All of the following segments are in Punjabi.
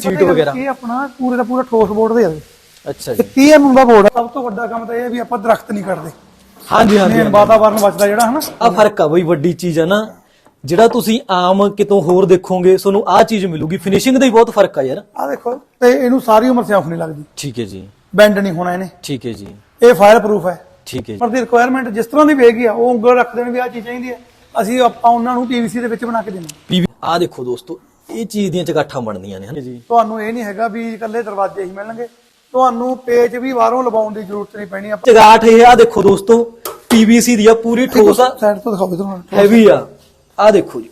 ਸੀਟ ਵਗੈਰਾ। ਇਹ ਆਪਣਾ? ਪੂਰੇ ਦਾ ਪੂਰਾ ਠੋਸ ਬੋਰਡ ਦੇ ਆ ਅੱਛਾ ਜੀ। 30 mm ਦਾ ਬੋਰਡ ਸਭ ਤੋਂ ਵੱਡਾ ਕੰਮ ਤਾਂ ਇਹ ਹੈ ਵੀ ਆਪਾਂ ਦਰਖਤ ਨਹੀਂ ਕੱਟਦੇ ਹਾਂਜੀ ਹਾਂਜੀ ਵਾਤਾਵਰਨ ਬਚਦਾ ਜਿਹੜਾ ਹਨਾ? ਆ ਫ਼ਰਕ ਆ ਬਈ ਵੱਡੀ ਚੀਜ਼ ਆ ਨਾ। ਜਿਹੜਾ ਤੁਸੀਂ ਆਮ ਕਿਤੋਂ ਹੋਰ ਦੇਖੋਗੇ ਤੁਹਾਨੂੰ ਆ ਚੀਜ਼ ਮਿਲੂਗੀ। ਫਿਨਿਸ਼ਿੰਗ ਦਾ ਹੀ ਬਹੁਤ ਫ਼ਰਕ ਆ ਯਾਰ। ਆ ਦੇਖੋ ਤੇ ਇਹਨੂੰ ਸਾਰੀ ਉਮਰ ਸਿਆਫ ਨਹੀਂ ਲੱਗਦੀ। ਠੀਕ ਹੈ ਜੀ। ਬੈਂਡ ਨਹੀਂ ਹੋਣਾ ਇਹਨੇ। ਠੀਕ ਹੈ ਜੀ। ਇਹ ਫਾਇਰ ਪ੍ਰੂਫ ਹੈ। ਠੀਕ ਹੈ ਜੀ। ਪਰ ਦੀ ਰਿਕੁਆਇਰਮੈਂਟ ਜਿਸ ਤਰ੍ਹਾਂ ਦੀ ਵੇਗੀ ਆ ਉਹ ਉਂਗਲ ਰੱਖ ਦੇਣ ਵੀ ਆ ਚੀਜ਼ ਚਾਹੀਦੀ ਹੈ। ਅਸੀਂ ਆਪਾਂ ਉਹਨਾਂ ਨੂੰ ਪੀਵੀਸੀ ਦੇ ਵਿੱਚ ਬਣਾ ਕੇ ਦੇਣਾ ਆ ਦੇਖੋ ਦੋਸਤੋ ਇਹ ਚੀਜ਼ ਦੀਆਂ ਚਗਾਠਾਂ ਬਣਦੀਆਂ ਨੇ ਜੀ ਤੁਹਾਨੂੰ ਇਹ ਨਹੀਂ ਹੈਗਾ ਵੀ ਇਕੱਲੇ ਦਰਵਾਜ਼ੇ ਹੀ ਮਿਲਣਗੇ। ਤੁਹਾਨੂੰ ਪੇਜ ਵੀ ਬਾਹਰੋਂ ਲਵਾਉਣ ਦੀ ਜ਼ਰੂਰਤ ਨਹੀਂ ਪੈਣੀ। ਆਪਾਂ ਚਗਾਠ ਇਹ ਆ ਦੇਖੋ ਦੋਸਤੋ ਪੀਵੀਸੀ ਦੀ ਆ ਪੂਰੀ ਠੋਸ ਆ। ਸਾਈਡ ਤੋਂ ਦਿਖਾਓ ਤੁਹਾਨੂੰ ਹੈਵੀ ਆ। ਆ ਦੇਖੋ ਜੀ।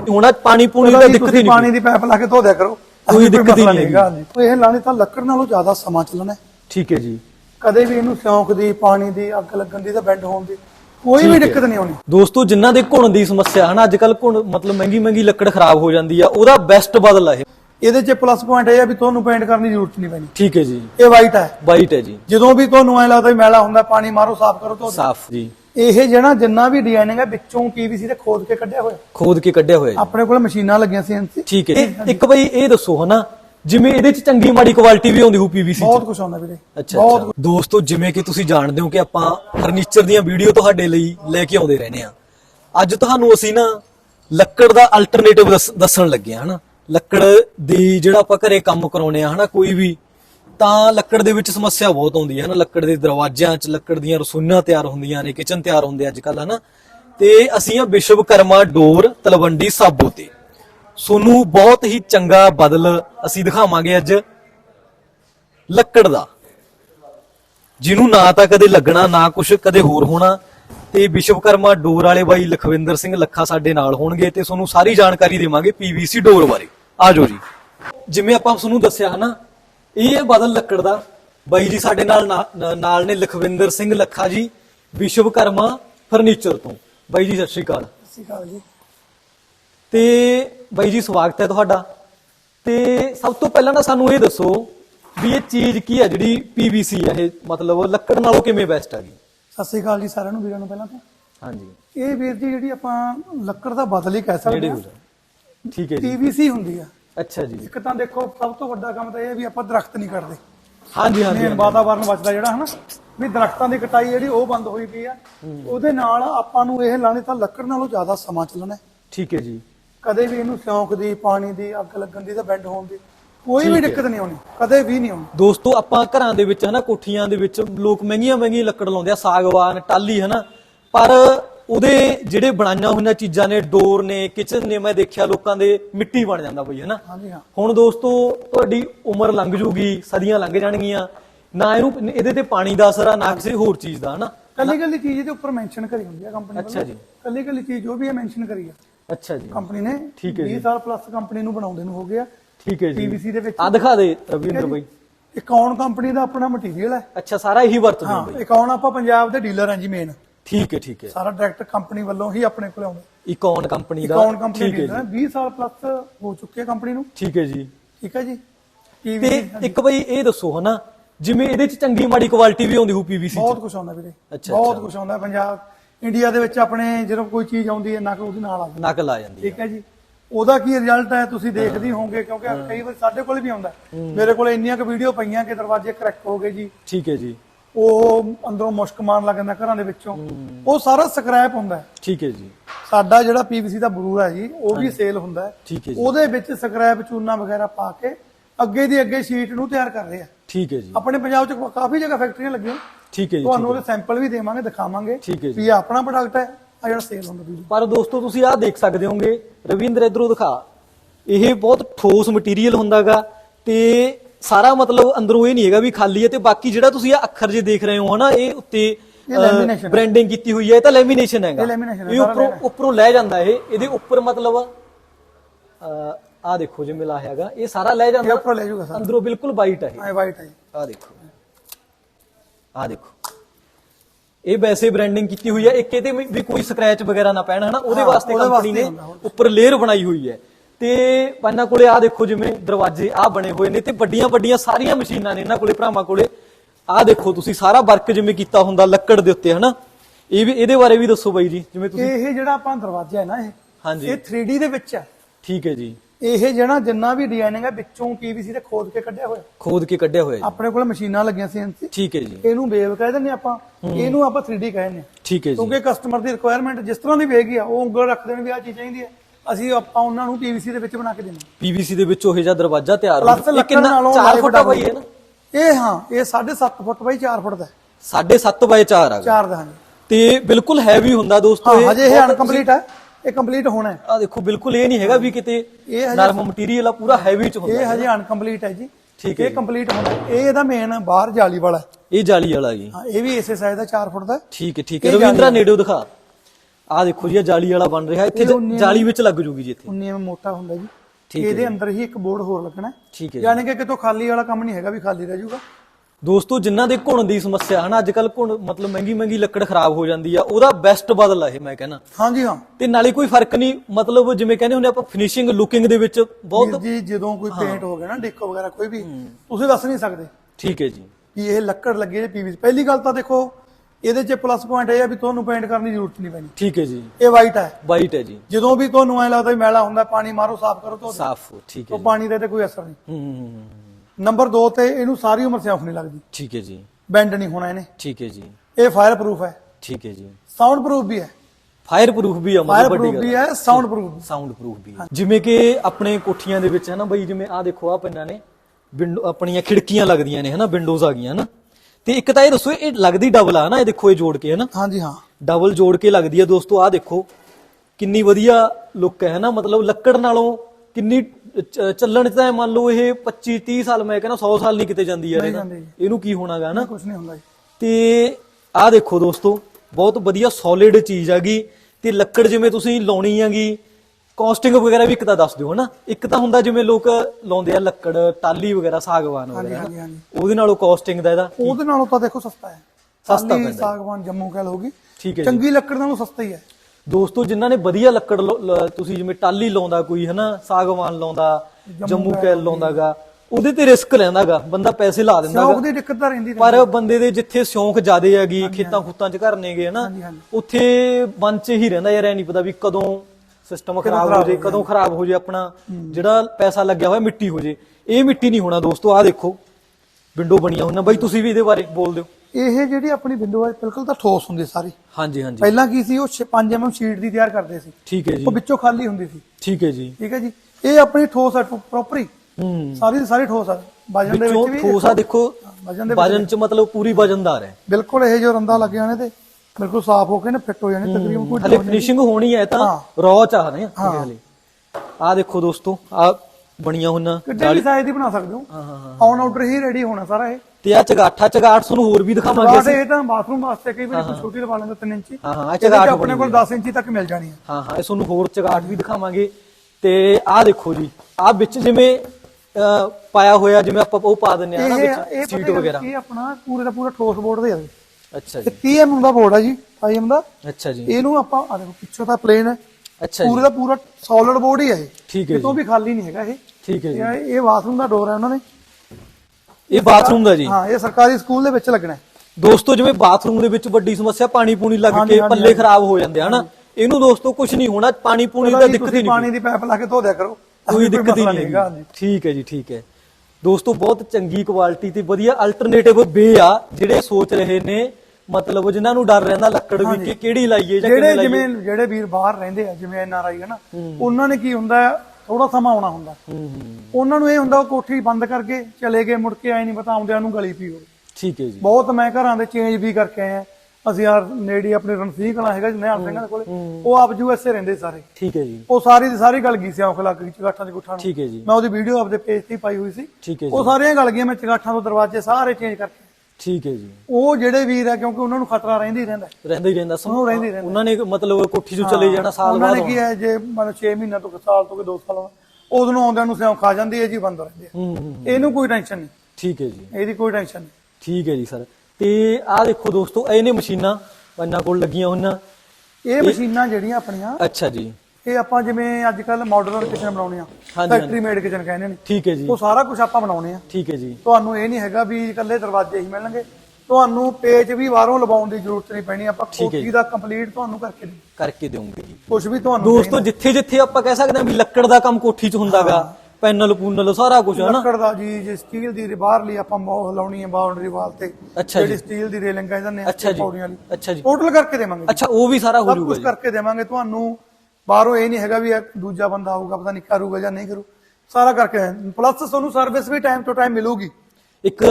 ਹੁਣ ਆਹ ਪਾਣੀ ਪੂਣੀ ਦਾ ਦਿੱਕਤ ਨਹੀਂ ਪਾਣੀ ਦੀ ਪਾਈਪ ਲਾ ਕੇ ਧੋ ਦਿਆ ਕਰੋ। ਕੋਈ ਦਿੱਕਤ ਨਹੀਂ ਹੈਗਾ। ਇਹ ਲਾਣੀ ਤਾਂ ਲੱਕੜ ਨਾਲੋਂ ਜ਼ਿਆਦਾ ਸਮਾਂ ਚੱਲਣਾ। ਠੀਕ ਹੈ ਜੀ। ਕਦੇ ਵੀ ਇਹਨੂੰ ਸਿਉਂਕ ਦੀ ਪਾਣੀ ਦੀ ਅੱਗ ਲੱਗਣ ਦੀ ਤਾਂ ਬੈਂਡ ਹੋਣ ਦੀ ਕੋਈ ਵੀ ਦਿੱਕਤ ਨਹੀਂ ਆਉਣੀ। ਦੋਸਤੋ ਜਿਨ੍ਹਾਂ ਦੇ ਘੁਣ ਦੀ ਸਮੱਸਿਆ ਹਨਾ ਅੱਜ ਕੱਲ ਘੁਣ ਮਤਲਬ ਮਹਿੰਗੀ ਮਹਿੰਗੀ ਲੱਕੜ ਖਰਾਬ ਹੋ ਜਾਂਦੀ ਆ ਉਹਦਾ ਬੈਸਟ ਬਦਲ ਆ ਇਹ। ਇਹਦੇ 'ਚ ਪਲੱਸ ਪੁਆਇੰਟ ਇਹ ਹੈ ਵੀ ਤੁਹਾਨੂੰ ਪੇਂਟ ਕਰਨ ਦੀ ਜ਼ਰੂਰਤ ਨਹੀਂ ਪੈਣੀ। ਠੀਕ ਹੈ ਜੀ। ਇਹ ਵਾਈਟ ਹੈ। ਵਾਈਟ ਹੈ ਜੀ। ਜਦੋਂ ਵੀ ਤੁਹਾਨੂੰ ਐ ਲੱਗਦਾ ਵੀ ਮੈਲਾ ਹੁੰਦਾ ਪਾਣੀ ਮਾਰੋ ਸਾਫ਼ ਕਰੋ ਧੋ। ਸਾਫ਼ ਜੀ। ਇਹ ਜਿਹੜਾ ਜਿੰਨਾ ਵੀ ਡਿਜ਼ਾਈਨਿੰਗ ਹੈ ਵਿੱਚੋਂ ਪੀਵੀਸੀ ਤੇ ਖੋਦ ਕੇ ਕੱਢਿਆ ਹੋਇਆ। ਖੋਦ ਕੇ ਕੱਢਿਆ ਹੋਇਆ ਆਪਣੇ ਕੋਲ ਮਸ਼ੀਨਾਂ ਲੱਗੀਆਂ ਸੀ ਐਨਸੀ ਠੀਕ ਹੈ ਇੱਕ ਬਈ ਇਹ ਦੱਸੋ ਹਨਾ ਜਿਵੇਂ ਇਹਦੇ ਚ ਚੰਗੀ ਮਾੜੀ ਕੁਆਲਿਟੀ ਵੀ ਆਉਂਦੀ ਹੋ ਪੀਵੀਸੀ ਬਹੁਤ ਕੁਝ ਆਉਂਦਾ ਵੀਰੇ। ਅੱਛਾ ਅੱਛਾ। ਦੋਸਤੋ ਜਿਵੇਂ ਕਿ ਤੁਸੀਂ ਜਾਣਦੇ ਹੋ ਕਿ ਆਪਾਂ ਫਰਨੀਚਰ ਦੀਆਂ ਵੀਡੀਓ ਤੁਹਾਡੇ ਲਈ ਲੈ ਕੇ ਆਉਂਦੇ ਰਹਿੰਦੇ ਆ ਅੱਜ ਤੁਹਾਨੂੰ ਅਸੀਂ ਨਾ ਲੱਕੜ ਦਾ ਅਲਟਰਨੇਟਿਵ ਦੱਸਣ ਲੱਗੇ ਆ ਹਨਾ? ਲੱਕੜ ਦੀ ਜਿਹੜਾ ਆਪਾਂ ਘਰੇ ਕੰਮ ਕਰਾਉਨੇ ਆ ਹਨਾ ਕੋਈ ਵੀ ਤਾਂ ਲੱਕੜ ਦੇ ਵਿੱਚ ਸਮੱਸਿਆ ਬਹੁਤ ਆਉਂਦੀ ਹੈ ਹਨਾ? ਲੱਕੜ ਦੇ ਦਰਵਾਜ਼ਿਆਂ 'ਚ ਲੱਕੜ ਦੀਆਂ ਰਸੋਈਆਂ ਤਿਆਰ ਹੁੰਦੀਆਂ ਨੇ ਕਿਚਨ ਤਿਆਰ ਹੁੰਦੇ ਅੱਜ ਕੱਲ ਹਨਾ? ਤੇ ਅਸੀਂ ਆ ਵਿਸ਼ਵਕਰਮਾ ਡੋਰ ਤਲਵੰਡੀ ਸਾਬੋ ਤੇ। ਸੋਨੂੰ ਬਹੁਤ ਹੀ ਚੰਗਾ ਬਦਲ ਅਸੀਂ ਦਿਖਾਵਾਂਗੇ ਅੱਜ ਲੱਕੜ ਦਾ। ਜਿਹਨੂੰ ਨਾ ਤਾਂ ਕਦੇ ਲੱਗਣਾ ਨਾ ਕੁਝ ਕਦੇ ਹੋਰ ਹੋਣਾ। ਤੇ ਵਿਸ਼ਵਕਰਮਾ ਡੋਰ ਵਾਲੇ ਬਾਈ ਲਖਵਿੰਦਰ ਸਿੰਘ ਲੱਖਾ ਸਾਡੇ ਨਾਲ ਹੋਣਗੇ ਤੇ ਤੁਹਾਨੂੰ ਸਾਰੀ ਜਾਣਕਾਰੀ ਦੇਵਾਂਗੇ ਪੀਵੀਸੀ ਡੋਰ ਬਾਰੇ। ਆਜੋ ਜੀ। ਜਿਵੇਂ ਆਪਾਂ ਤੁਹਾਨੂੰ ਦੱਸਿਆ ਹਨਾ ਇਹ ਹੈ ਬਦਲ ਲੱਕੜ ਦਾ। ਬਾਈ ਜੀ ਸਾਡੇ ਨਾਲ ਨਾਲ ਨੇ ਲਖਵਿੰਦਰ ਸਿੰਘ ਲੱਖਾ ਜੀ ਵਿਸ਼ਵਕਰਮਾ ਫਰਨੀਚਰ ਤੋਂ। ਬਾਈ ਜੀ ਸਤਿ ਸ਼੍ਰੀ ਅਕਾਲ। ਸਤਿ ਸ਼੍ਰੀ ਅਕਾਲ ਜੀ। ਤੇ ਬਾਈ ਜੀ ਸਵਾਗਤ ਹੈ ਤੁਹਾਡਾ। ਤੇ ਸਭ ਤੋਂ ਪਹਿਲਾਂ ਤਾਂ ਸਾਨੂੰ ਇਹ ਦੱਸੋ ਵੀ ਇਹ ਚੀਜ਼ ਕੀ ਹੈ ਜਿਹੜੀ ਪੀਵੀਸੀ ਹੈ? ਇਹ ਮਤਲਬ ਲੱਕੜ ਨਾਲੋਂ ਕਿਵੇਂ ਬੈਸਟ ਹੈਗੀ? ਸਤਿ ਸ਼੍ਰੀ ਅਕਾਲ ਜੀ ਸਾਰਿਆਂ ਨੂੰ ਵੀਰਾਂ ਨੂੰ ਪਹਿਲਾਂ ਤਾਂ। ਹਾਂਜੀ। ਇਹ ਵੀਰ ਜੀ ਜਿਹੜੀ ਆਪਾਂ ਲੱਕੜ ਦਾ ਬਦਲ ਹੀ ਕਹਿ ਸਕਦੇ ਹਾਂ ਹੋ। ਜਾ ਠੀਕ ਹੈ ਜੀ। ਪੀਵੀਸੀ ਹੁੰਦੀ ਆ। ਅੱਛਾ ਜੀ। ਇੱਕ ਤਾਂ ਦੇਖੋ ਸਭ ਤੋਂ ਵੱਡਾ ਕੰਮ ਤਾਂ ਇਹ ਹੈ ਵੀ ਆਪਾਂ ਦਰਖਤ ਨਹੀਂ ਕੱਟਦੇ। ਹਾਂਜੀ ਹਾਂਜੀ ਵਾਤਾਵਰਨ ਬਚਦਾ ਜਿਹੜਾ ਹਨਾ? ਵੀ ਦਰਖਤਾਂ ਦੀ ਕਟਾਈ ਜਿਹੜੀ ਉਹ ਬੰਦ ਹੋਈ ਪਈ ਆ। ਉਹਦੇ ਨਾਲ ਆਪਾਂ ਨੂੰ ਇਹ ਲਾਣੀ ਤਾਂ ਲੱਕੜ ਨਾਲੋਂ ਜ਼ਿਆਦਾ ਸਮਾਂ ਚੱਲਣਾ ਹੈ। ਠੀਕ ਹੈ ਜੀ। ਕਦੇ ਵੀ ਇਹਨੂੰ ਸਿਉਂਕ ਦੀ ਪਾਣੀ ਦੀ ਅੱਗ ਲੱਗਣ ਦੀ ਤਾਂ ਬੈਂਡ ਹੋਣ ਦੀ ਕੋਈ ਵੀ ਦਿੱਕਤ ਨਹੀਂ ਆਉਣੀ ਕਦੇ ਵੀ ਨਹੀਂ ਆਉਣੀ। ਦੋਸਤੋ ਆਪਾਂ ਘਰਾਂ ਦੇ ਵਿੱਚ ਹਨਾ ਕੋਠੀਆਂ ਦੇ ਵਿੱਚ ਲੋਕ ਮਹਿੰਗੀਆਂ ਮਹਿੰਗੀਆਂ ਲੱਕੜ ਲਾਉਂਦੇ ਆ ਸਾਗਵਾਨ ਟਾਲੀ ਹਨਾ। ਪਰ ਉਹਦੇ ਜਿਹੜੇ ਬਣਾਈਆਂ ਹੋਈਆਂ ਚੀਜ਼ਾਂ ਨੇ ਡੋਰ ਨੇ ਕਿਚਨ ਨੇ ਮੈਂ ਦੇਖਿਆ ਲੋਕਾਂ ਦੇ ਮਿੱਟੀ ਬਣ ਜਾਂਦਾ ਬਈ ਹਨਾ। ਹਾਂਜੀ ਹਾਂ। ਹੁਣ ਦੋਸਤੋ ਤੁਹਾਡੀ ਉਮਰ ਲੰਘ ਜੂਗੀ ਸਦੀਆਂ ਲੰਘ ਜਾਣਗੀਆਂ। ਨਾ ਇਹਨੂੰ ਇਹਦੇ ਤੇ ਪਾਣੀ ਦਾ ਅਸਰ ਆ ਨਾ ਕਿਸੇ ਹੋਰ ਚੀਜ਼ ਦਾ ਹਨਾ। ਕੱਲੀ ਕੱਲੀ ਚੀਜ਼ ਇਹਦੇ ਉੱਪਰ ਮੈਂਸ਼ਨ ਕਰੀ ਹੁੰਦੀ ਆ ਕੰਪਨੀ ਅੱਛਾ ਜੀ। ਕੱਲੀ ਕੱਲੀ ਚੀਜ਼ ਜੋ ਵੀ ਹੈ ਮੈਂਸ਼ਨ ਕਰੀ ਆ। ਅੱਛਾ ਜੀ। ਕੰਪਨੀ ਨੇ ਠੀਕ ਹੈ 20 ਸਾਲ ਪਲੱਸ ਕੰਪਨੀ ਨੂੰ ਬਣਾਉਂਦੇ ਨੂੰ ਹੋ ਗਿਆ। ਠੀਕ ਹੈ ਜੀ। PVC ਦੇ ਵਿੱਚ ਆ ਦਿਖਾ ਦੇ ਰਵਿੰਦਰ ਬਾਈ। ਇਕੌਨ ਕੰਪਨੀ ਦਾ ਆਪਣਾ ਮਟੀਰੀਅਲ ਹੈ। ਅੱਛਾ ਸਾਰਾ ਇਹੀ ਵਰਤਦੇ ਹੋ ਬਾਈ। ਇਕੌਨ ਆਪਾਂ ਪੰਜਾਬ ਦੇ ਡੀਲਰ ਹਾਂ ਜੀ ਮੇਨ ਠੀਕ ਹੈ ਠੀਕ ਹੈ। ਸਾਰਾ ਡਾਇਰੈਕਟ ਕੰਪਨੀ ਵੱਲੋਂ ਹੀ ਆਪਣੇ ਕੋਲ ਆਉਂਦਾ। ਇਕੌਨ ਕੰਪਨੀ ਦਾ। ਇਕੌਨ ਕੰਪਨੀ ਠੀਕ ਹੈ ਡੀਲਰ ਹੈ। 20 ਸਾਲ ਪਲੱਸ ਹੋ ਚੁੱਕੇ ਕੰਪਨੀ ਨੂੰ। ਠੀਕ ਹੈ ਜੀ। ਠੀਕ ਹੈ ਜੀ। ਤੇ ਇੱਕ ਬਈ ਇਹ ਦੱਸੋ ਹਨਾ ਜਿਵੇਂ ਇਹਦੇ ਚ ਚੰਗੀ ਮਾੜੀ ਕੁਆਲਿਟੀ ਵੀ ਆਉਂਦੀ ਹੋ ਪੀਵੀਸੀ ਬਹੁਤ ਕੁਝ ਆਉਂਦਾ ਵੀਰੇ। ਬਹੁਤ। ਕੁਝ ਆਉਂਦਾ ਪੰਜਾਬ ਇੰਡੀਆ ਦੇ ਵਿੱਚ ਆਪਣੇ ਜਦੋਂ ਕੋਈ ਚੀਜ਼ ਆਉਂਦੀ ਹੈ ਨਕਲ ਉਹਦੇ ਨਾਲ ਆ ਜਾਂਦਾ ਨਕਲ ਆ ਜਾਂਦੀ ਹੈ ਠੀਕ ਹੈ ਜੀ। ਉਹਦਾ ਕੀ ਰਿਜ਼ਲਟ ਹੈ ਤੁਸੀਂ ਦੇਖਦੇ ਹੀ ਹੋਵੋਗੇ ਕਿਉਂਕਿ ਕਈ ਵਾਰ ਸਾਡੇ ਕੋਲ ਵੀ ਆਉਂਦਾ ਮੇਰੇ ਕੋਲ ਇੰਨੀਆਂ ਕੁ ਵੀਡੀਓ ਪਈਆਂ ਕਿ ਦਰਵਾਜ਼ੇ ਕਰੈਕ ਹੋ ਗਏ ਜੀ। ਠੀਕ ਹੈ ਜੀ। ਉਹ ਅੰਦਰੋਂ ਮੁਸ਼ਕ ਮਾਰਨ ਲੱਗ ਜਾਂਦਾ ਘਰਾਂ ਦੇ ਵਿੱਚੋਂ। ਉਹ ਸਾਰਾ ਸਕ੍ਰੈਪ ਹੁੰਦਾ ਹੈ। ਠੀਕ ਹੈ ਜੀ। ਸਾਡਾ ਜਿਹੜਾ ਪੀਵੀਸੀ ਦਾ ਬਰੂਰ ਹੈ ਜੀ ਉਹ ਵੀ ਸੇਲ ਹੁੰਦਾ ਹੈ। ਠੀਕ ਹੈ ਜੀ। ਉਹਦੇ ਵਿੱਚ ਸਕ੍ਰੈਪ ਚੂਨਾ ਵਗੈਰਾ ਪਾ ਕੇ ਅੱਗੇ ਦੀ ਅੱਗੇ ਸ਼ੀਟ ਨੂੰ ਤਿਆਰ ਕਰ ਰਹੇ ਆ। ਠੀਕ ਹੈ ਜੀ। ਆਪਣੇ ਪੰਜਾਬ 'ਚ ਕਾਫੀ ਜਗ੍ਹਾ ਫੈਕਟਰੀਆਂ ਲੱਗੀਆਂ। ਠੀਕ ਹੈ ਜੀ ਤੁਹਾਨੂੰ ਉਹਦੇ ਸੈਂਪਲ ਵੀ ਦੇਵਾਂਗੇ ਦਿਖਾਵਾਂਗੇ ਠੀਕ ਹੈ ਜੀ। ਵੀ ਇਹ ਆਪਣਾ ਪ੍ਰੋਡਕਟ ਹੈ ਆ ਜਿਹੜਾ ਸੇਲ ਹੁੰਦਾ ਦੂਜੀ। ਪਰ ਦੋਸਤੋ ਤੁਸੀਂ ਆਹ ਦੇਖ ਸਕਦੇ ਹੋਗੇ ਰਵਿੰਦਰ ਇਧਰੋਂ ਦਿਖਾ। ਇਹ ਬਹੁਤ ਠੋਸ ਮਟੀਰੀਅਲ ਹੁੰਦਾਗਾ ਤੇ ਸਾਰਾ ਮਤਲਬ ਅੰਦਰੋਂ ਇਹ ਨਹੀਂ ਹੈਗਾ ਵੀ ਖਾਲੀ ਹੈ ਤੇ ਬਾਕੀ ਜਿਹੜਾ ਤੁਸੀਂ ਆ ਅੱਖਰ ਜੇ ਦੇਖ ਰਹੇ ਹੋ ਹਨਾ ਇਹ ਉੱਤੇ ਇਹ। ਬ੍ਰਾਂਡਿੰਗ ਕੀਤੀ ਹੋਈ ਹੈ ਇਹ ਤਾਂ ਲੈਮੀਨੇਸ਼ਨ ਹੈਗਾ। ਇਹ ਇਹ ਉੱਪਰੋਂ। ਉੱਪਰੋਂ ਲੈ ਜਾਂਦਾ ਇਹ। ਇਹਦੇ ਉੱਪਰ ਮਤਲਬ ਆ ਦੇਖੋ ਜਿਵੇਂ ਲਾ ਹੈਗਾ। ਇਹ ਸਾਰਾ ਲੈ ਇਹ ਜਾਂਦਾ ਉੱਪਰ ਲੈ ਜਾਊਗਾ ਸਾਰਾ। ਅੰਦਰੋਂ ਬਿਲਕੁਲ ਵਾਈਟ ਹੈ ਇਹ। ਵਾਈਟ ਹੈ ਜੀ। ਆ ਦੇਖੋ। ਆ ਦੇਖੋ। ਇਹ ਵੈਸੇ ਬ੍ਰਾਂਡਿੰਗ ਕੀਤੀ ਹੋਈ ਹੈ। ਇੱਕ ਇਹਦੇ ਵੀ ਕੋਈ ਸਕ੍ਰੈਚ ਵਗੈਰਾ ਨਾ ਪੈਣ ਹਨਾ? ਉਹਦੇ ਵਾਸਤੇ ਕੰਪਨੀ ਨੇ ਉੱਪਰ ਲੇਅਰ ਬਣਾਈ ਹੋਈ ਹੈ। ਤੇ ਪੰਨਾ ਕੋਲੇ ਆ ਦੇਖੋ ਜਿਵੇਂ ਦਰਵਾਜ਼ੇ ਆ ਬਣੇ ਹੋਏ ਨੇ ਤੇ ਵੱਡੀਆਂ ਵੱਡੀਆਂ ਸਾਰੀਆਂ ਮਸ਼ੀਨਾਂ ਨੇ ਇਹਨਾਂ ਕੋਲੇ ਭਰਾਵਾਂ ਕੋਲੇ। ਆ ਦੇਖੋ ਤੁਸੀਂ ਸਾਰਾ ਵਰਕ ਜਿਵੇਂ ਕੀਤਾ ਹੁੰਦਾ ਲੱਕੜ ਦੇ ਉੱਤੇ ਹਨਾ? ਇਹ ਵੀ ਇਹਦੇ ਬਾਰੇ ਵੀ ਦੱਸੋ ਬਾਈ ਜੀ ਜਿਵੇਂ ਤੁਸੀਂ ਇਹ ਜਿਹੜਾ ਆਪਾਂ ਦਰਵਾਜ਼ਾ ਹੈ ਨਾ ਇਹ ਹਾਂਜੀ। ਇਹ 3D ਦੇ ਵਿੱਚ ਹੈ। ਠੀਕ ਹੈ ਜੀ। ਇਹ ਜਿਹੜਾ ਜਿੰਨਾ ਵੀ ਡਿਜ਼ਾਈਨਿੰਗ ਹੈ ਵਿੱਚੋਂ ਪੀਵੀਸੀ ਤੇ ਖੋਦ ਕੇ ਕੱਢਿਆ ਹੋਇਆ। ਖੋਦ ਕੇ ਕੱਢਿਆ ਹੋਇਆ ਜੀ। ਆਪਣੇ ਕੋਲ ਮਸ਼ੀਨਾਂ ਲੱਗੀਆਂ ਸੀ ਇੰਚ ਠੀਕ ਹੈ ਜੀ। ਇਹਨੂੰ ਵੇਵ ਕਹਿ ਦਿੰਦੇ ਆਪਾਂ। ਇਹਨੂੰ ਆਪਾਂ 3D ਕਹਿੰਦੇ ਹਾਂ। ਠੀਕ ਹੈ ਜੀ। ਕਿਉਂਕਿ ਕਸਟਮਰ ਦੀ ਰਿਕੁਆਇਰਮੈਂਟ ਜਿਸ ਤਰ੍ਹਾਂ ਦੀ ਵੇਗੀ ਆ ਉਹ ਉਂਗਲ ਰੱਖ ਦੇਣ ਵੀ ਆ ਚੀਜ਼ ਚਾਹੀਦੀ ਹੈ। ਅਸੀਂ ਆਪਾਂ ਉਹਨਾਂ ਨੂੰ ਪੀਵੀਸੀ ਦੇ ਵਿੱਚ ਬਣਾ ਕੇ ਦੇਣਾ ਪੀਵੀਸੀ ਦੇ ਵਿੱਚ ਉਹ ਜਿਹਾ ਦਰਵਾਜ਼ਾ ਤਿਆਰ ਹੋਊ। ਇਹ ਕਿੰਨਾ? ਨਾਲੋਂ 4 ਨਾਲੇ ਫੁੱਟ ਬਾਈ ਹੈ ਨਾ? ਇਹ ਹਾਂ ਇਹ 7.5 ਫੁੱਟ ਬਾਈ 4 ਫੁੱਟ ਦਾ ਹੈ। 7.5 ਬਾਈ 4 ਆ ਚਾਰ ਦਾ ਹਾਂਜੀ। ਤੇ ਬਿਲਕੁਲ ਹੈਵੀ ਹੁੰਦਾ ਦੋਸਤੋ ਹਾਂ ਹਜੇ ਇਹ ਅਨਕੰਪਲੀਟ ਹੈ। ਇਹ ਕੰਪਲੀਟ ਹੋਣਾ ਹੈ। ਆ ਦੇਖੋ ਬਿਲਕੁਲ ਇਹ ਨਹੀਂ ਹੈਗਾ ਵੀ ਕਿਤੇ ਇਹ ਹਜੇ- ਨਰਮ ਮਟੀਰੀਅਲ ਆ ਪੂਰਾ ਹੈਵੀ ਚ ਹੁੰਦਾ ਇਹ ਹਜੇ ਅਨਕੰਪਲੀਟ ਹੈ ਜੀ। ਠੀਕ ਹੈ ਇਹ ਕੰਪਲੀਟ ਹੋਣਾ ਹੈ। ਇਹ ਇਹਦਾ ਮੇਨ ਬਾਹਰ ਜਾਲੀ ਵਾਲਾ ਹੈ। ਇਹ ਜਾਲੀ ਵਾਲਾ ਜੀ। ਹਾਂ ਇਹ ਵੀ ਇਸੇ ਸਾਈਜ਼ ਦਾ 4 ਫੁੱਟ ਦਾ ਹੈ। ਠੀਕ ਹੈ ਠੀਕ ਹੈ। ਰਵਿੰਦਰਾ ਨੇੜਿਓ ਦਿਖਾ। ਆ ਦੇਖੋ ਜੀ ਇਹ ਜਾਲੀ ਵਾਲਾ ਬਣ ਰਿਹਾ। ਇੱਥੇ ਜਾਲੀ ਵਿੱਚ ਲੱਗ ਜੂਗੀ ਜੀ ਇੱਥੇ। 19 ਐਮ ਮੋਟਾ ਹੁੰਦਾ ਜੀ। ਠੀਕ ਹੈ ਇਹਦੇ ਅੰਦਰ ਹੀ ਇੱਕ ਬੋਰਡ ਹੋਰ ਲੱਗਣਾ ਹੈ। ਠੀਕ ਹੈ ਜੀ। ਯਾਨੀ ਕਿ ਕਿਤੋਂ ਖਾਲੀ ਵਾਲਾ ਕੰਮ ਨਹੀਂ ਹੈਗਾ ਵੀ ਖਾਲੀ ਰਹਿ ਜਾਊਗਾ ਦੋਸਤੋ ਜਿਨ੍ਹਾਂ ਦੇ ਘੁਣ ਦੀ ਸਮੱਸਿਆ ਹਨ ਅੱਜ ਕੱਲ ਘੁਣ ਮਤਲਬ ਮਹਿੰਗੀ ਮਹਿੰਗੀ ਲੱਕੜ ਖਰਾਬ ਹੋ ਜਾਂਦੀ ਆ ਉਹਦਾ ਬੈਸਟ ਬਦਲ ਆ ਇਹ ਮੈਂ ਕਹਿੰਦਾ ਹਾਂਜੀ ਹਾਂ। ਤੇ ਨਾਲੇ ਕੋਈ ਫ਼ਰਕ ਨਹੀਂ ਮਤਲਬ ਜਿਵੇਂ ਕਹਿੰਦੇ ਹੁੰਦੇ ਆਪਾਂ ਫਿਨਿਸ਼ਿੰਗ ਲੁਕਿੰਗ ਦੇ ਵਿੱਚ ਬਹੁਤ ਜੀ ਜਦੋਂ ਕੋਈ ਪੇਂਟ ਹੋ ਗਿਆ ਨਾ ਡਿੱਕ ਵਗੈਰਾ ਕੋਈ ਵੀ ਤੁਸੀਂ ਦੱਸ ਨਹੀਂ ਸਕਦੇ। ਠੀਕ ਹੈ ਜੀ। ਕਿ ਇਹ ਲੱਕੜ ਲੱਗੇ ਪੀਵੀਸੀ ਪਹਿਲੀ ਗੱਲ ਤਾਂ ਦੇਖੋ ਇਹਦੇ 'ਚ ਪਲੱਸ ਪੁਆਇੰਟ ਇਹ ਆ ਵੀ ਤੁਹਾਨੂੰ ਪੇਂਟ ਕਰਨ ਦੀ ਜ਼ਰੂਰਤ ਨਹੀਂ ਪੈਣੀ। ਠੀਕ ਹੈ ਜੀ। ਇਹ ਵਾਈਟ ਹੈ ਵਾਈਟ ਹੈ ਜੀ। ਜਦੋਂ ਵੀ ਤੁਹਾਨੂੰ ਐ ਲੱਗਦਾ ਵੀ ਮੈਲਾ ਹੁੰਦਾ ਪਾਣੀ ਮਾਰੋ ਸਾਫ਼ ਕਰੋ ਧੋ। ਸਾਫ਼ ਠੀਕ ਹੈ ਉਹ ਜੀ। ਪਾਣੀ ਦਾ ਤੇ ਕੋਈ ਅਸਰ ਨਹੀਂ। ਹੂੰ, ਨੰਬਰ 2 ਤੇ ਇਹਨੂੰ ਸਾਰੀ ਉਮਰ ਸਿਆਫ ਨਹੀਂ ਲੱਗਦੀ। ਠੀਕ ਹੈ ਜੀ। ਬੈਂਡ ਨਹੀਂ ਹੋਣਾ ਇਹਨੇ। ਠੀਕ ਹੈ ਜੀ। ਇਹ ਫਾਇਰ ਪ੍ਰੂਫ ਹੈ। ਠੀਕ ਹੈ ਜੀ। ਸਾਊਂਡ ਪ੍ਰੂਫ ਵੀ ਹੈ। ਫਾਇਰ ਪ੍ਰੂਫ ਵੀ ਆ ਮਤਲਬ ਵੱਡੀ ਪ੍ਰੂਫ ਗੱਲ ਵੀ ਹੈ ਸਾਊਂਡ ਪ੍ਰੂਫ ਸਾਊਂਡ ਪ੍ਰੂਫ ਵੀ ਹੈ ਜਿਵੇਂ ਕਿ ਆਪਣੇ ਕੋਠੀਆਂ ਦੇ ਵਿੱਚ ਹੈ ਨਾ ਬਈ ਜਿਵੇਂ ਆਹ ਦੇਖੋ ਆ ਪਿੰਡਾਂ ਨੇ ਵਿੰਡੋ ਆਪਣੀਆਂ ਖਿੜਕੀਆਂ ਲੱਗਦੀਆਂ ਨੇ ਹਨਾ ਵਿੰਡੋਜ਼ ਆ ਗਈਆਂ ਹਨਾ ਤੇ ਇੱਕ ਤਾਂ ਇਹ ਦੱਸੋ ਇਹ ਲੱਗਦੀ ਡਬਲ ਆ ਨਾ ਇਹ ਦੇਖੋ ਇਹ ਜੋੜ ਕੇ ਹਨਾ ਹਾਂਜੀ ਹਾਂ। ਡਬਲ ਜੋੜ ਕੇ ਲੱਗਦੀ ਆ ਦੋਸਤੋ ਆਹ ਦੇਖੋ ਕਿੰਨੀ ਵਧੀਆ ਲੁੱਕ ਹੈ ਨਾ। ਮਤਲਬ ਲੱਕੜ ਨਾਲੋਂ ਕਿੰਨੀ ਚੱਲਣ ਚ ਤਾਂ ਮੰਨ ਲਓ ਇਹ 25 30 ਸਾਲ ਮੈਂ ਕਹਿੰਦਾ 100 ਸਾਲ ਨਹੀਂ ਕਿਤੇ ਜਾਂਦੀ ਯਾਰ। ਇਹਨੂੰ ਕੀ ਹੋਣਾਗਾ ਨਾ ਕੁਝ ਨਹੀਂ ਹੁੰਦਾ ਤੇ ਆਹ ਦੇਖੋ ਦੋਸਤੋ ਬਹੁਤ ਵਧੀਆ ਸੋਲਿਡ ਚੀਜ਼ ਹੈਗੀ। ਤੇ ਲੱਕੜ ਜਿਵੇਂ ਤੁਸੀਂ ਲਾਉਣੀ ਹੈਗੀ ਕਾਸਟਿੰਗ ਵਗੈਰਾ ਵੀ ਇੱਕ ਤਾਂ ਦੱਸ ਦਿਓ ਹਨਾ? ਇੱਕ ਤਾਂ ਹੁੰਦਾ ਜਿਵੇਂ ਲੋਕ ਲਾਉਂਦੇ ਆ ਲੱਕੜ ਟਾਲੀ ਵਗੈਰਾ ਸਾਗਵਾਨ ਵਗੈਰਾ ਉਹਦੇ ਨਾਲੋਂ ਕਾਸਟਿੰਗ ਦਾ ਇਹਦਾ ਉਹਦੇ ਨਾਲੋਂ ਤਾਂ ਦੇਖੋ ਸਸਤਾ ਹੈ। ਸਸਤਾ ਪੈਂਦਾ। ਸਾਗਵਾਨ ਜੰਮੂ ਕੈਲ ਹੋਗੀ ਠੀਕ ਹੈ ਜੀ। ਚੰਗੀ ਲੱਕੜ ਨਾਲੋਂ ਸਸਤਾ ਹੀ ਹੈ। ਦੋਸਤੋ ਜਿਨ੍ਹਾਂ ਨੇ ਵਧੀਆ ਲੱਕੜ ਲ- ਲ- ਤੁਸੀਂ ਜਿਵੇਂ ਟਾਲੀ ਲਾਉਂਦਾ ਕੋਈ ਹਨਾ? ਸਾਗਵਾਨ ਲਾਉਂਦਾ ਜੰਮੂ ਕੈਲ ਲਾਉਂਦਾਗਾ। ਉਹਦੇ ਤੇ ਰਿਸਕ ਰਹਿੰਦਾਗਾ ਬੰਦਾ ਪੈਸੇ ਲਾ ਦਿੰਦਾਗਾ। ਸ਼ੌਕ ਦੀ ਦਿੱਕਤ ਤਾਂ ਰਹਿੰਦੀ ਪਰ ਬੰਦੇ ਦੇ ਜਿੱਥੇ ਸ਼ੌਂਕ ਜ਼ਿਆਦੇ ਹੈਗੀ ਖੇਤਾਂ ਖੁੱਤਾਂ 'ਚ ਘਰ ਨੇਗੇ ਹਨਾ? ਹਾਂਜੀ, ਹਾਂਜੀ। ਉੱਥੇ ਮਨ 'ਚ ਹੀ ਰਹਿੰਦਾ ਯਾਰ ਐ ਨਹੀਂ ਪਤਾ ਵੀ ਕਦੋਂ ਸਿਸਟਮ ਖਰਾਬ ਹੋ ਜੇ ਕਦੋਂ ਖਰਾਬ ਹੋ ਜੇ ਆਪਣਾ। ਜਿਹੜਾ ਪੈਸਾ ਲੱਗਿਆ ਹੋਇਆ ਮਿੱਟੀ ਹੋ ਜੇ। ਇਹ ਮਿੱਟੀ ਨਹੀਂ ਹੋਣਾ ਦੋਸਤੋ ਆਹ ਦੇਖੋ। ਵਿੰਡੋ ਬਣੀਆਂ ਹੋਈਆਂ ਬਾਈ ਤੁਸੀਂ ਵੀ ਇਹਦੇ ਬਾਰੇ ਬੋਲ ਦਿਓ ਇਹ ਜਿਹੜੀ ਆਪਣੀ ਵਿੰਡੋ ਹੈ ਬਿਲਕੁਲ ਤਾਂ ਠੋਸ ਹੁੰਦੀ ਸਾਰੀ। ਹਾਂਜੀ ਹਾਂਜੀ। ਪਹਿਲਾਂ ਕੀ ਸੀ ਉਹ 5 mm ਸ਼ੀਟ ਦੀ ਤਿਆਰ ਕਰਦੇ ਸੀ। ਠੀਕ ਹੈ ਜੀ। ਉਹ ਵਿੱਚੋਂ ਖਾਲੀ ਹੁੰਦੀ ਸੀ। ਠੀਕ ਹੈ ਜੀ। ਠੀਕ ਹੈ ਜੀ। ਇਹ ਆਪਣੀ ਠੋਸ ਹੈ ਪ੍ਰੋਪਰ ਹੀ। ਸਾਰੀ ਸਾਰੀ ਠੋਸ ਹੈ ਵਜਨ ਦੇ ਵਿੱਚੋਂ ਵੀ ਠੋਸਾ ਦੇਖੋ ਵਜਨ ਦੇ ਵਜਨ 'ਚ ਮਤਲਬ ਪੂਰੀ ਵਜਨਦਾਰ ਹੈ। ਬਿਲਕੁਲ ਇਹ ਜੋ ਰੰਦਾ ਲੱਗ ਜਾਣੇ ਤੇ ਬਿਲਕੁਲ ਸਾਫ਼ ਹੋ ਕੇ ਨਾ ਫਿੱਟ ਹੋ ਜਾਣੇ ਤਕਰੀਬਨ ਕੋਈ ਹਲੇ ਫਿਨਿਸ਼ਿੰਗ ਹੋਣੀ ਹੈ ਤਾਂ ਰॉ ਚ ਆ। ਹਲੇ ਆਹ ਦੇਖੋ ਦੋਸਤੋ ਆ ਬਣੀਆਂ ਹੋਈਆਂ ਕਿੱਡੇ ਵੀ ਸਾਈਜ਼ ਦੀ ਬਣਾ ਸਕਦੇ ਹੋ। On order he. ਰੈਡੀ ਹੋਣਾ ਸਾਰਾ ਇਹ। ਤੇ ਆ ਚਗਾਠਾ ਚਗਾਠ ਤੁਹਾਨੂੰ ਹੋਰ ਵੀ ਦਿਖਾਵਾਂਗੇ ਅਸੀਂ। ਇਹ ਤਾਂ ਬਾਥਰੂਮ ਵਾਸਤੇ ਕਈ ਵਾਰੀ ਛੋਟੀ ਲਵਾ ਲੈਂਦੇ 3 ਇੰਚੀ। ਹਾਂ ਹਾਂ ਚਗਾਠ ਆਪਣੇ ਕੋਲ 10 ਇੰਚੀ ਤੱਕ ਮਿਲ ਜਾਣੀ ਹੈ। ਹਾਂ ਹਾਂ ਇਹ ਤੁਹਾਨੂੰ ਹੋਰ ਚਗਾਠ ਵੀ ਦਿਖਾਵਾਂਗੇ। ਤੇ ਆਹ ਦੇਖੋ ਜੀ ਆਹ ਵਿੱਚ ਜਿਵੇਂ ਪਾਇਆ ਹੋਇਆ ਜਿਵੇਂ ਆਪਾਂ ਉਹ ਪਾ ਦਿੰਨੇ ਆ ਨਾ ਵਿੱਚ ਸੀਟ ਵਗੈਰਾ। ਇਹ ਆਪਣਾ ਪੂਰੇ ਦਾ ਪੂਰਾ ਠੋਸ ਬੋਰਡ ਦੇ ਆ। ਅੱਛਾ ਜੀ। 30 mm ਦਾ ਬੋਰਡ ਹੈ ਜੀ 5 mm ਦਾ। ਅੱਛਾ ਜੀ। ਇਹਨੂੰ ਆਪਾਂ ਆ ਦੇਖੋ ਪਿੱਛੋਂ ਤਾਂ ਪਲੇਨ ਹੈ। ਅੱਛਾ ਜੀ। ਪੂਰੇ ਦਾ ਪੂਰਾ ਸੋਲਿਡ ਬੋਰਡ ਹੀ ਹੈ ਇਹ। ਠੀਕ ਹੈ ਕਿਤੋਂ ਜੀ। ਵੀ ਖਾਲੀ ਨਹੀਂ ਹੈਗਾ ਇਹ। ਠੀਕ ਹੈ ਜੀ। ਇਹ ਇਹ ਬਾਥਰੂਮ ਦਾ ਡੋਰ ਹੈ ਉਹਨਾਂ ਨੇ ਇਹ ਬਾਥਰੂਮ ਦਾ ਜੀ। ਹਾਂ ਇਹ ਸਰਕਾਰੀ ਸਕੂਲ ਦੇ ਵਿੱਚ ਲੱਗਣਾ ਹੈ। ਦੋਸਤੋ ਜਿਵੇਂ ਬਾਥਰੂਮ ਦੇ ਵਿੱਚ ਵੱਡੀ ਸਮੱਸਿਆ ਪਾਣੀ ਪੂਣੀ ਲੱਗ ਕੇ ਪੱਲੇ ਖਰਾਬ ਹੋ ਜਾਂਦੇ ਹਨਾ? ਇਹਨੂੰ ਦੋਸਤੋ ਕੁਝ ਨਹੀਂ ਹੋਣਾ ਪਾਣੀ ਪੂਣੀ ਦਾ ਦਿੱਕਤ ਹੀ ਨਹੀਂ ਪਾਣੀ ਦੀ ਪਾਈਪ ਲਾ ਕੇ ਧੋ ਦਿਆ ਕਰੋ। ਕੋਈ ਦਿੱਕਤ ਹੀ ਨਹੀਂ ਹੈਗਾ, ਠੀਕ ਹੈ ਜੀ ਠੀਕ ਹੈ। ਦੋਸਤੋ ਬਹੁਤ ਚੰਗੀ ਕੁਆਲਿਟੀ ਤੇ ਵਧੀਆ ਅਲਟਰਨੇਟਿਵ ਵੇ ਆ ਜਿਹੜੇ ਸੋਚ ਰਹੇ ਨੇ। ਮਤਲਬ ਜਿਨ੍ਹਾਂ ਨੂੰ ਡਰ ਰਹਿੰਦਾ ਲੱਕੜ ਵੀ ਕਿ ਕਿਹੜੀ ਲਾਈਏ ਜਾਂ ਜਿਹੜੇ ਜਿਵੇਂ ਜਿਹੜੇ ਵੀਰ ਬਾਹਰ ਰਹਿੰਦੇ ਆ ਜਿਵੇਂ ਐਨ ਆਰ ਆਈ ਹੈ। ਨਾ ਉਹਨਾਂ ਨੇ ਕੀ ਹੁੰਦਾ ਥੋੜਾ ਸਮਾਂ ਆਉਣਾ ਹੁੰਦਾ। ਹੂੰ ਹੂੰ। ਉਹਨਾਂ ਨੂੰ ਇਹ ਹੁੰਦਾ ਉਹ ਕੋਠੀ ਬੰਦ ਕਰਕੇ ਚਲੇ ਗਏ ਮੁੜ ਕੇ ਆਏ ਨਹੀਂ ਪਤਾ ਆਉਂਦਿਆਂ ਨੂੰ ਗਲੀ ਪੀ ਹੋਵੇ ਠੀਕ ਹੈ ਜੀ। ਬਹੁਤ ਮੈਂ ਘਰਾਂ ਦੇ ਚੇਂਜ ਵੀ ਕਰਕੇ ਆਏ ਆ। ਅਸੀਂ ਯਾਰ ਨੇੜੇ ਆਪਣੇ ਰਣਸੀਂਹ ਕਲਾ ਹੈਗਾ ਨਿਹਾਲ ਸਿੰਘਾਂ ਦੇ ਕੋਲੇ। ਉਹ ਆਪ ਯੂ ਐਸ ਏ ਰਹਿੰਦੇ ਸਾਰੇ। ਠੀਕ ਹੈ ਜੀ। ਉਹ ਸਾਰੀ ਦੀ ਸਾਰੀ ਗਲ ਗਈ ਸੀ ਔਖ ਲੱਗ ਗਈ ਚਗਾਠਾਂ ਦੇ ਗੁੱਠਾਂ ਨੂੰ। ਠੀਕ ਹੈ ਜੀ। ਮੈਂ ਉਹਦੀ ਵੀਡੀਓ ਆਪਦੇ ਪੇਜ ਤੇ ਪਾਈ ਹੋਈ ਸੀ। ਠੀਕ ਹੈ ਜੀ। ਉਹ ਸਾਰੀਆਂ ਗਲ ਗਈਆਂ ਮੈਂ ਚਗਾਠਾਂ ਤੋਂ ਦਰਵਾਜ਼ੇ ਸਾਰੇ ਚੇਂਜ ਕਰਕੇ। ਠੀਕ ਹੈ ਜੀ। ਉਹ ਜਿਹੜੇ ਵੀਰ ਆ ਕਿਉਂਕਿ ਉਹਨਾਂ ਨੂੰ ਖਤਰਾ ਰਹਿੰਦਾ ਹੀ ਰਹਿੰਦਾ। ਰਹਿੰਦਾ ਹੀ ਰਹਿੰਦਾ। ਉਹ ਰਹਿੰਦਾ ਹੀ ਰਹਿੰਦਾ। ਉਹਨਾਂ ਨੇ ਮਤਲਬ ਕੋਠੀ ਤੋਂ ਚਲੇ ਜਾਣਾ ਸਾਲ ਉਹਨਾਂ ਬਾਅਦ ਨੇ ਕੀ ਹੈ ਜੇ ਮਤਲਬ 6 ਮਹੀਨਿਆਂ ਤੋਂ ਸਾਲ ਤੋਂ ਕਿ 2 ਸਾਲ ਉਦੋਂ ਨੂੰ ਆਉਂਦਿਆਂ ਨੂੰ ਸਿਉਂ ਖਾ ਜਾਂਦੀ ਹੈ ਜੀ ਬੰਦ ਰਹਿੰਦੇ ਇਹਨੂੰ ਕੋਈ ਟੈਨਸ਼ਨ ਨਹੀਂ। ਠੀਕ ਹੈ ਜੀ। ਇਹਦੀ ਕੋਈ ਟੈਨਸ਼ਨ ਨਹੀਂ। ਠੀਕ ਹੈ ਜੀ ਸਰ। ਤੇ ਆਹ ਦੇਖੋ ਦੋਸਤੋ ਇਹ ਨੇ ਮਸ਼ੀਨਾਂ ਇਹਨਾਂ ਕੋਲ ਲੱਗੀਆਂ ਹੋਈਆਂ। ਇਹ ਮਸ਼ੀਨਾਂ ਜਿਹੜੀਆਂ ਆਪਣੀਆਂ ਅੱਛਾ ਜੀ। ਇਹ ਆਪਾਂ ਜਿਵੇਂ ਅੱਜ ਕੱਲ ਮਾਡਲਰ ਕਿਚਨ ਬਣਾਉਣੇ ਆ ਫੈਕਟਰੀ ਮੇਡ ਕਿਚਨ ਕਹਿੰਦੇ ਨੇ। ਠੀਕ ਹੈ ਜੀ। ਉਹ ਸਾਰਾ ਕੁਝ ਆਪਾਂ ਬਣਾਉਣੇ ਆ ਠੀਕ ਹੈ ਜੀ। ਤੁਹਾਨੂੰ ਇਹ ਨਹੀਂ ਹੈਗਾ ਵੀ ਇਕੱਲੇ ਦਰਵਾਜ਼ੇ ਹੀ ਮਿਲਣਗੇ। ਤੁਹਾਨੂੰ ਪੇਜ ਵੀ ਬਾਹਰੋਂ ਲਵਾਉਣ ਦੀ ਜ਼ਰੂਰਤ ਨਹੀਂ ਪੈਣੀ। ਆਪਾਂ ਹੈ ਕੋਠੀ ਦਾ ਕੰਪਲੀਟ ਤੁਹਾਨੂੰ ਕਰਕੇ ਦੇ ਕਰਕੇ ਦੇਵਾਂਗੇ ਜੀ। ਕੁਝ ਵੀ ਤੁਹਾਨੂੰ ਦੋਸਤੋ ਜਿੱਥੇ ਜਿੱਥੇ ਆਪਾਂ ਕਹਿ ਸਕਦੇ ਹਾਂ ਵੀ ਲੱਕੜ ਦਾ ਕੰਮ ਕੋਠੀ 'ਚ ਹੁੰਦਾਗਾ ਪੈਨਲ ਪੂਨਲ ਸਾਰਾ ਕੁਝ ਹਨਾ? ਲੱਕੜ ਦਾ ਜੀ ਜੇ ਸਟੀਲ ਦੀ ਬਾਹਰਲੀ ਆਪਾਂ ਮੋਹ ਲਾਉਣੀ ਹੈ ਬਾਉਂਡਰੀ ਵਾਲ ਤੇ। ਜਿਹੜੀ ਸਟੀਲ ਦੀ ਰੇਲਿੰਗ ਕਹਿੰਦੇ ਨੇ ਅੱਛਾ ਜੀ। ਪੌੜੀਆਂ ਅੱਛਾ ਜੀ। ਟੋਟਲ ਕਰਕੇ ਦੇਵਾਂਗੇ। ਅੱਛਾ ਉਹ ਵੀ ਸਾਰਾ ਹੋ ਜਾਊਗਾ ਕੁਝ ਜੀ। ਕਰਕੇ ਦੇਵਾਂਗੇ। ਤੁਹਾਨੂੰ ਬਾਹਰੋਂ ਇਹ ਨਹੀਂ ਹੈਗਾ ਵੀ ਇਹ ਦੂਜਾ ਬੰਦਾ ਆਊਗਾ ਪਤਾ ਨਹੀਂ ਕਰੂਗਾ ਜਾਂ ਨਹੀਂ ਕਰੂ। ਸਾਰਾ ਕਰਕੇ ਪਲੱਸ ਤੁਹਾਨੂੰ ਸਰਵਿਸ ਵੀ ਟਾਈਮ ਟੂ ਟਾਈਮ ਮਿਲੂਗੀ। ਇੱਕ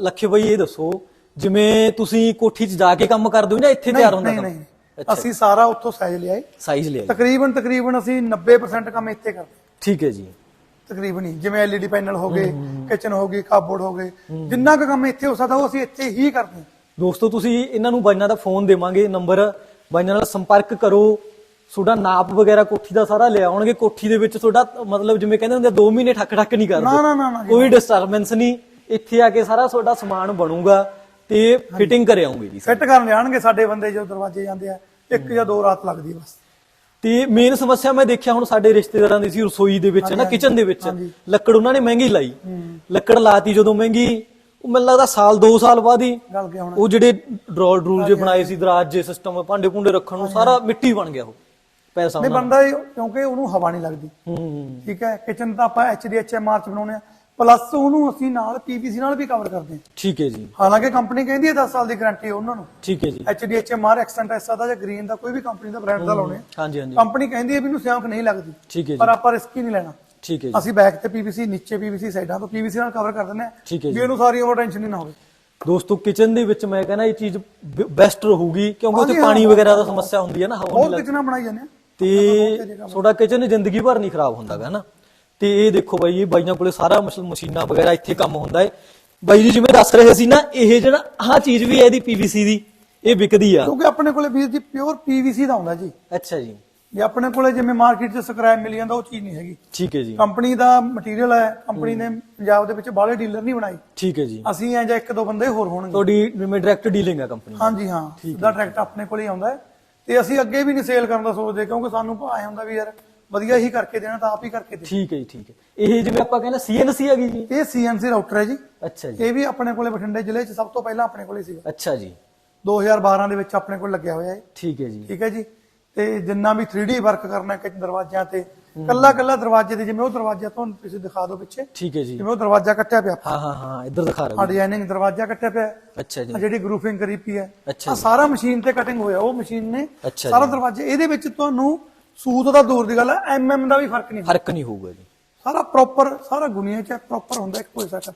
ਲੱਖੇ ਬਾਈ ਇਹ ਦੱਸੋ ਜਿਵੇਂ ਤੁਸੀਂ ਕੋਠੀ 'ਚ ਜਾ ਕੇ ਕੰਮ ਕਰਦੇ ਹੋ ਜਾਂ ਇੱਥੇ ਤਿਆਰ ਹੁੰਦਾ ਨਹੀਂ ਨਹੀਂ ਅਸੀਂ ਸਾਰਾ ਉੱਥੋਂ ਸਾਈਜ਼ ਲਿਆਏ। ਸਾਈਜ਼ ਲਿਆ ਜੀ। ਤਕਰੀਬਨ ਤਕਰੀਬਨ ਅਸੀਂ 90% ਕੰਮ ਇੱਥੇ ਕਰਦੇ। ਠੀਕ ਹੈ ਜੀ। ਤਕਰੀਬਨ ਹੀ। ਜਿਵੇਂ LED ਪੈਨਲ ਹੋ ਗਏ ਕਿਚਨ ਹੋ। ਗਈ ਕਾਬੋਰਡ ਹੋ ਗਏ ਜਿੰਨਾ ਕੁ ਕੰਮ ਇੱਥੇ ਹੋ ਸਕਦਾ ਉਹ ਅਸੀਂ ਇੱਥੇ ਹੀ ਕਰਦੇ ਦੋਸਤੋ ਤੁਸੀਂ ਇਹਨਾਂ ਨੂੰ ਬਾਈਆਂ ਦਾ ਫੋਨ ਦੇਵਾਂਗੇ। ਨੰਬਰ ਬਾਈਆਂ ਨਾਲ ਸੰਪਰਕ ਕਰੋ। ਤੁਹਾਡਾ ਨਾਪ ਵਗੈਰਾ ਕੋਠੀ ਦਾ ਸਾਰਾ ਲਿਆ ਆਉਣਗੇ ਕੋਠੀ ਦੇ ਵਿੱਚ ਤੁਹਾਡਾ ਮਤਲਬ ਜਿਵੇਂ ਕਹਿੰਦੇ ਹੁੰਦੇ 2 ਮਹੀਨੇ ਠੱਕ ਠੱਕ ਨਹੀਂ ਕਰਦੇ। ਨਾ ਨਾ ਨਾ ਨਾ ਜੀ। ਕੋਈ ਡਿਸਟਰਬੈਂਸ ਨਹੀਂ। ਇੱਥੇ ਆ ਕੇ ਸਾਰਾ ਤੁਹਾਡਾ ਸਮਾਨ ਬਣੂਗਾ ਤੇ ਫਿਟਿੰਗ ਕਰ ਆਉਂਗੇ ਜੀ ਫਿੱਟ ਕਰਨ ਜਾਣਗੇ ਸਾਡੇ ਬੰਦੇ ਜੋ ਦਰਵਾਜ਼ੇ ਜਾਂਦੇ ਆ ਇੱਕ ਜਾਂ ਦੋ ਰਾਤ ਲੱਗਦੀ ਬਸ। ਤੇ ਮੇਨ ਸਮੱਸਿਆ ਮੈਂ ਦੇਖਿਆ ਹੁਣ ਸਾਡੇ ਰਿਸ਼ਤੇਦਾਰਾਂ ਦੀ ਸੀ ਰਸੋਈ ਦੇ ਵਿੱਚ ਨਾ ਕਿਚਨ ਦੇ ਵਿੱਚ। ਲੱਕੜ ਉਹਨਾਂ ਨੇ ਮਹਿੰਗੀ ਲਾਈ। ਲੱਕੜ ਲਾਤੀ ਜਦੋਂ ਮਹਿੰਗੀ ਉਹ ਮੈਨੂੰ ਲੱਗਦਾ ਸਾਲ 2 ਸਾਲ ਬਾਅਦ ਹੀ ਗਲ ਗਿਆ ਹੁਣ। ਉਹ ਜਿਹੜੇ ਡਰੋਰ ਡਰੂਲ ਜੇ ਬਣਾਏ ਸੀ ਦਰਾਜੇ ਸਿਸਟਮ ਭਾਂਡੇ ਭੁੰਡੇ ਰੱਖਣ ਨੂੰ ਸਾਰਾ ਮਿੱਟੀ ਬਣ ਗਿਆ ਉਹ। ਪੈਸਾ ਨਹੀਂ ਬੰਦਾ ਇਹ- ਕਿਉਂਕਿ ਉਹਨੂੰ ਹਵਾ ਨਹੀਂ ਲੱਗਦੀ। ਹੂੰ ਠੀਕ ਹੈ ਕਿਚਨ ਤਾਂ ਆਪਾਂ HDHMR ਚ ਬਣਾਉਣੇ ਆ ਪਲੱਸ ਉਹਨੂੰ ਅਸੀਂ ਨਾਲ PVC ਨਾਲ ਵੀ ਕਵਰ ਕਰਦੇ ਹਾਂ। ਠੀਕ ਹੈ ਜੀ। ਹਾਲਾਂਕਿ ਕੰਪਨੀ ਕਹਿੰਦੀ ਹੈ 10 ਸਾਲ ਦੀ ਗਾਰੰਟੀ ਹੈ ਉਹਨਾਂ ਨੂੰ। ਠੀਕ ਹੈ ਜੀ। HDHMR ਐਕਸੈਂਟ ਐਸਾ ਦਾ ਜਾਂ ਗ੍ਰੀਨ ਦਾ ਕੋਈ ਵੀ ਕੰਪਨੀ ਦਾ ਬ੍ਰਾਂਡ ਦਾ ਲਾਉਣੇ ਆ। ਹਾਂਜੀ ਹਾਂਜੀ। ਕੰਪਨੀ ਕਹਿੰਦੀ ਹੈ ਵੀ ਇਹਨੂੰ ਸਿਆਂਕ ਨਹੀਂ ਲੱਗਦੀ। ਠੀਕ ਹੈ ਪਰ ਜੀ ਆਪਾਂ ਰਿਸਕ ਹੀ ਨਹੀਂ ਲੈਣਾ। ਠੀਕ ਹੈ ਜੀ। ਅਸੀਂ ਬੈਕ ਤੇ PVC ਨੀਚੇ PVC ਸਾਈਡਾਂ ਤੋਂ PVC ਨਾਲ ਕਵਰ ਕਰ ਦਿੰਦੇ ਆ ਠੀਕ ਹੈ ਵੀ ਇਹਨੂੰ ਸਾਰੀ ਓਵਰ ਟੈਨਸ਼ਨ ਹੀ ਨਾ ਹੋਵੇ। ਦੋਸਤੋ ਕਿਚਨ ਦੇ ਵਿੱਚ ਮੈਂ ਕਹਿੰਦਾ ਇਹ ਚੀਜ਼ ਬੈਸਟ ਰਹੂਗੀ ਕਿਉਂਕਿ ਉੱਥੇ ਪਾਣੀ ਵਗੈਰਾ ਦਾ ਸਮੱਸਿਆ ਹੁੰਦੀ ਹੈ ਨਾ ਹਵਾ ਨਹੀਂ ਬਹੁਤ ਕਿਚਨਾਂ ਬਣਾਈ ਜਾਂਦੇ ਆ। ਤੇ ਤੁਹਾਡਾ ਕਿਚਨ ਜ਼ਿੰਦਗੀ ਭਰ ਨਹੀਂ ਖਰਾਬ ਹੁੰਦਾਗਾ ਹਨਾ? ਤੇ ਇਹ ਦੇਖੋ ਬਾਈ ਇਹ ਬਾਈਆਂ ਕੋਲੇ ਸਾਰਾ ਮਸ਼- ਮਸ਼ੀਨਾਂ ਵਗੈਰਾ ਇੱਥੇ ਕੰਮ ਹੁੰਦਾ ਹੈ ਬਾਈ ਜੀ ਜਿਵੇਂ ਦੱਸ ਰਹੇ ਸੀ ਨਾ ਇਹ ਜਿਹੜਾ ਆਹ ਚੀਜ਼ ਵੀ ਹੈ ਇਹਦੀ ਪੀਵੀਸੀ ਦੀ ਇਹ ਵਿਕਦੀ ਆ। ਕਿਉਂਕਿ ਆਪਣੇ ਕੋਲੇ ਵੀਰ ਜੀ ਪਿਓਰ PVC ਦਾ ਹੁੰਦਾ ਜੀ। ਅੱਛਾ ਜੀ। ਜੇ ਆਪਣੇ ਕੋਲੇ ਜਿਵੇਂ ਮਾਰਕੀਟ 'ਚ ਸਕ੍ਰੈਪ ਮਿਲ ਜਾਂਦਾ ਉਹ ਚੀਜ਼ ਨਹੀਂ ਹੈਗੀ। ਠੀਕ ਹੈ ਜੀ। ਕੰਪਨੀ ਦਾ ਮਟੀਰੀਅਲ ਹੈ ਕੰਪਨੀ ਨੇ ਪੰਜਾਬ ਦੇ ਵਿੱਚ ਬਾਹਲੇ ਡੀਲਰ ਨਹੀਂ ਬਣਾਈ। ਠੀਕ ਹੈ ਜੀ। ਅਸੀਂ ਐ ਜਾਂ ਇੱਕ ਦੋ ਬੰਦੇ ਹੋਰ ਹੋਣਗੇ। ਤੁਹਾਡੀ ਜਿਵੇਂ ਡਾਇਰੈਕਟ ਡੀਲਿੰਗ ਆ ਕੰਪਨੀ ਹਾਂਜੀ ਹਾਂ। ਸਿੱਧਾ ਡਾਇਰੈਕਟ ਆਪਣੇ ਕੋਲ ਹੀ ਆਉਂਦਾ ਹੈ। ਤੇ ਅਸੀਂ ਅੱਗੇ ਵੀ ਨਹੀਂ ਸੇਲ ਕਰਨ ਦਾ ਸੋਚਦੇ ਕਿਉਂਕਿ ਸਾਨੂੰ ਆਏ ਹੁੰਦਾ ਵੀ ਯਾਰ ਵਧੀਆ ਹੀ ਕਰਕੇ ਦੇਣਾ ਤਾਂ ਆਪ ਹੀ ਕਰਕੇ ਦੇ ਠੀਕ ਹੈ ਜੀ ਠੀਕ ਹੈ। ਇਹ ਜਿਵੇਂ ਆਪਾਂ ਕਹਿੰਦੇ ਸੀਐਨਸੀ ਹੈਗੀ ਜੀ। ਇਹ CNC ਰਾਊਟਰ ਹੈ ਜੀ। ਅੱਛਾ ਜੀ। ਇਹ ਵੀ ਆਪਣੇ ਕੋਲੇ ਬਠਿੰਡੇ ਜ਼ਿਲ੍ਹੇ 'ਚ ਸਭ ਤੋਂ ਪਹਿਲਾਂ ਆਪਣੇ ਕੋਲੇ ਸੀਗਾ। ਅੱਛਾ ਜੀ। 2012 ਦੇ ਵਿੱਚ ਆਪਣੇ ਕੋਲ ਲੱਗਿਆ ਹੋਇਆ ਹੈ ਠੀਕ ਹੈ ਜੀ। ਠੀਕ ਹੈ ਜੀ। ਤੇ ਜਿੰਨਾ ਵੀ 3D ਵਰਕ ਕਰਨਾ ਕਿ ਦਰਵਾਜ਼ਿਆਂ ਤੇ ਕੱਲਾ ਕੱਲਾ ਦਰਵਾਜ਼ੇ ਦੇ ਜਿਵੇਂ ਉਹ ਦਰਵਾਜ਼ਾ ਤੁਹਾਨੂੰ ਤੁਸੀਂ ਦਿਖਾ ਦਿਓ ਪਿੱਛੇ। ਠੀਕ ਹੈ ਜੀ। ਜਿਵੇਂ ਉਹ ਦਰਵਾਜ਼ਾ ਕੱਟਿਆ ਪਿਆ ਹਾਂ ਹਾਂ ਹਾਂ ਇੱਧਰ ਦਿਖਾ ਆ ਰਹੇ ਡਿਜ਼ਾਈਨਿੰਗ ਦਰਵਾਜ਼ਾ ਕੱਟਿਆ ਪਿਆ। ਹੈ। ਅੱਛਾ ਜੀ। ਆ ਜਿਹੜੀ ਗਰੂਫਿੰਗ ਕਰੀ ਪਈ ਹੈ। ਅੱਛਾ ਆ ਸਾਰਾ ਮਸ਼ੀਨ ਤੇ ਕਟਿੰਗ ਹੋਇਆ। ਉਹ ਮਸ਼ੀਨ ਨੇ ਸਾਰਾ ਦਰਵਾਜ਼ਾ। ਇਹਦੇ ਵਿੱਚ ਤੁਹਾਨੂੰ ਸੂਤ ਦਾ ਦੂਰ ਦੀ ਗੱਲ ਹੈ ਐਮਐਮ ਦਾ ਵੀ ਫ਼ਰਕ ਨਹੀਂ ਫ਼ਰਕ ਨਹੀਂ ਹੋਊਗਾ ਜੀ। ਸਾਰਾ ਪ੍ਰੋਪਰ ਸਾਰਾ ਗੁਨੀਆ ਚ ਪ੍ਰੋਪਰ ਹੁੰਦਾ ਇੱਕ ਕੋਈ ਸੈਟਅਪ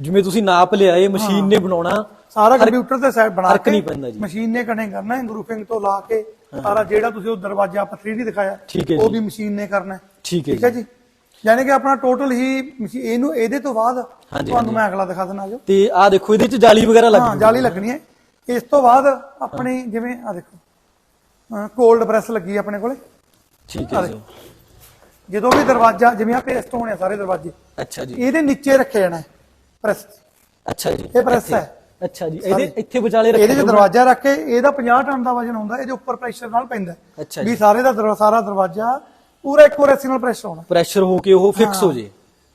ਜਿਵੇਂ ਤੁਸੀਂ ਨਾਪ ਲਿਆ ਇਹ ਮਸ਼ੀਨ ਨੇ ਬਣਾਉਣਾ ਸਾਰਾ ਕੰਪਿਊਟਰ ਤੇ ਸੈਟ ਬਣਾ ਫ਼ਰਕ ਕੇ ਨਹੀਂ ਪੈਂਦਾ ਜੀ। ਮਸ਼ੀਨ ਨੇ ਕਟਿੰਗ ਕਰਨਾ ਹੈ ਗਰੂਫਿੰਗ ਤੋਂ ਲਾ ਕੇ ਸਾਰਾ ਜਿਹੜਾ ਤੁਸੀਂ ਉਹ ਦਰਵਾਜ਼ਾ ਆਪਾਂ 3D ਦਿਖਾਇਆ ਠੀਕ ਹੈ ਉਹ। ਵੀ ਮਸ਼ੀਨ ਨੇ ਕਰਨਾ ਠੀਕ ਹੈ ਠੀਕ ਹੈ ਜੀ। ਯਾਨੀ ਕਿ ਆਪਣਾ ਟੋਟਲ ਹੀ ਇਹਨੂੰ ਇਹਦੇ ਤੋਂ ਬਾਅਦ ਤੁਹਾਨੂੰ ਮੈਂ ਅਗਲਾ ਦਿਖਾ ਦਿੰਦਾ ਜੋ। ਤੇ ਆਹ ਦੇਖੋ ਇਹਦੇ ਚ ਜਾਲੀ ਵਗੈਰਾ ਲੱਗ ਹਾਂ ਜਾਲੀ ਲੱਗਣੀ ਹੈ। ਇਸ ਤੋਂ ਬਾਅਦ ਆਪਣੀ ਜਿਵੇਂ ਆ ਦੇਖੋ ਕੋਲਡ ਪ੍ਰੈਸ ਲੱਗੀ ਆਪਣੇ ਕੋਲੇ। ਠੀਕ ਹੈ ਜੀ। ਜਦੋਂ ਵੀ ਦਰਵਾਜ਼ਾ ਜਿਵੇਂ ਆ ਪੇਸਟ ਹੋਣੇ ਆ ਸਾਰੇ ਦਰਵਾਜ਼ੇ ਅੱਛਾ ਜੀ। ਇਹਦੇ ਨੀਚੇ ਰੱਖਿਆ ਜਾਣਾ ਪ੍ਰੈਸ ਅੱਛਾ ਜੀ। ਇਹ ਪ੍ਰੈਸ ਹੈ। ਅੱਛਾ ਜੀ ਇਹਦੇ ਇੱਥੇ ਵਿਚਾਲੇ ਇਹਦੇ ਰੱਖਿਆ ਚ ਦਰਵਾਜ਼ਾ ਰੱਖ ਕੇ ਇਹਦਾ 50 ਟਨ ਦਾ ਵਜਨ ਹੁੰਦਾ ਇਹਦੇ ਉੱਪਰ ਪ੍ਰੈਸ਼ਰ ਨਾਲ ਪੈਂਦਾ ਵੀ ਸਾਰੇ ਦਾ ਸਾਰਾ ਦਰਵਾਜ਼ਾ ਪੂਰਾ ਇੱਕੋ ਰੈਸੀ ਨਾਲ ਪ੍ਰੈਸ਼ਰ ਹੋਣਾ। ਪ੍ਰੈਸ਼ਰ ਹੋ ਕੇ ਉਹ ਫਿਕਸ ਹੋ ਜੇ।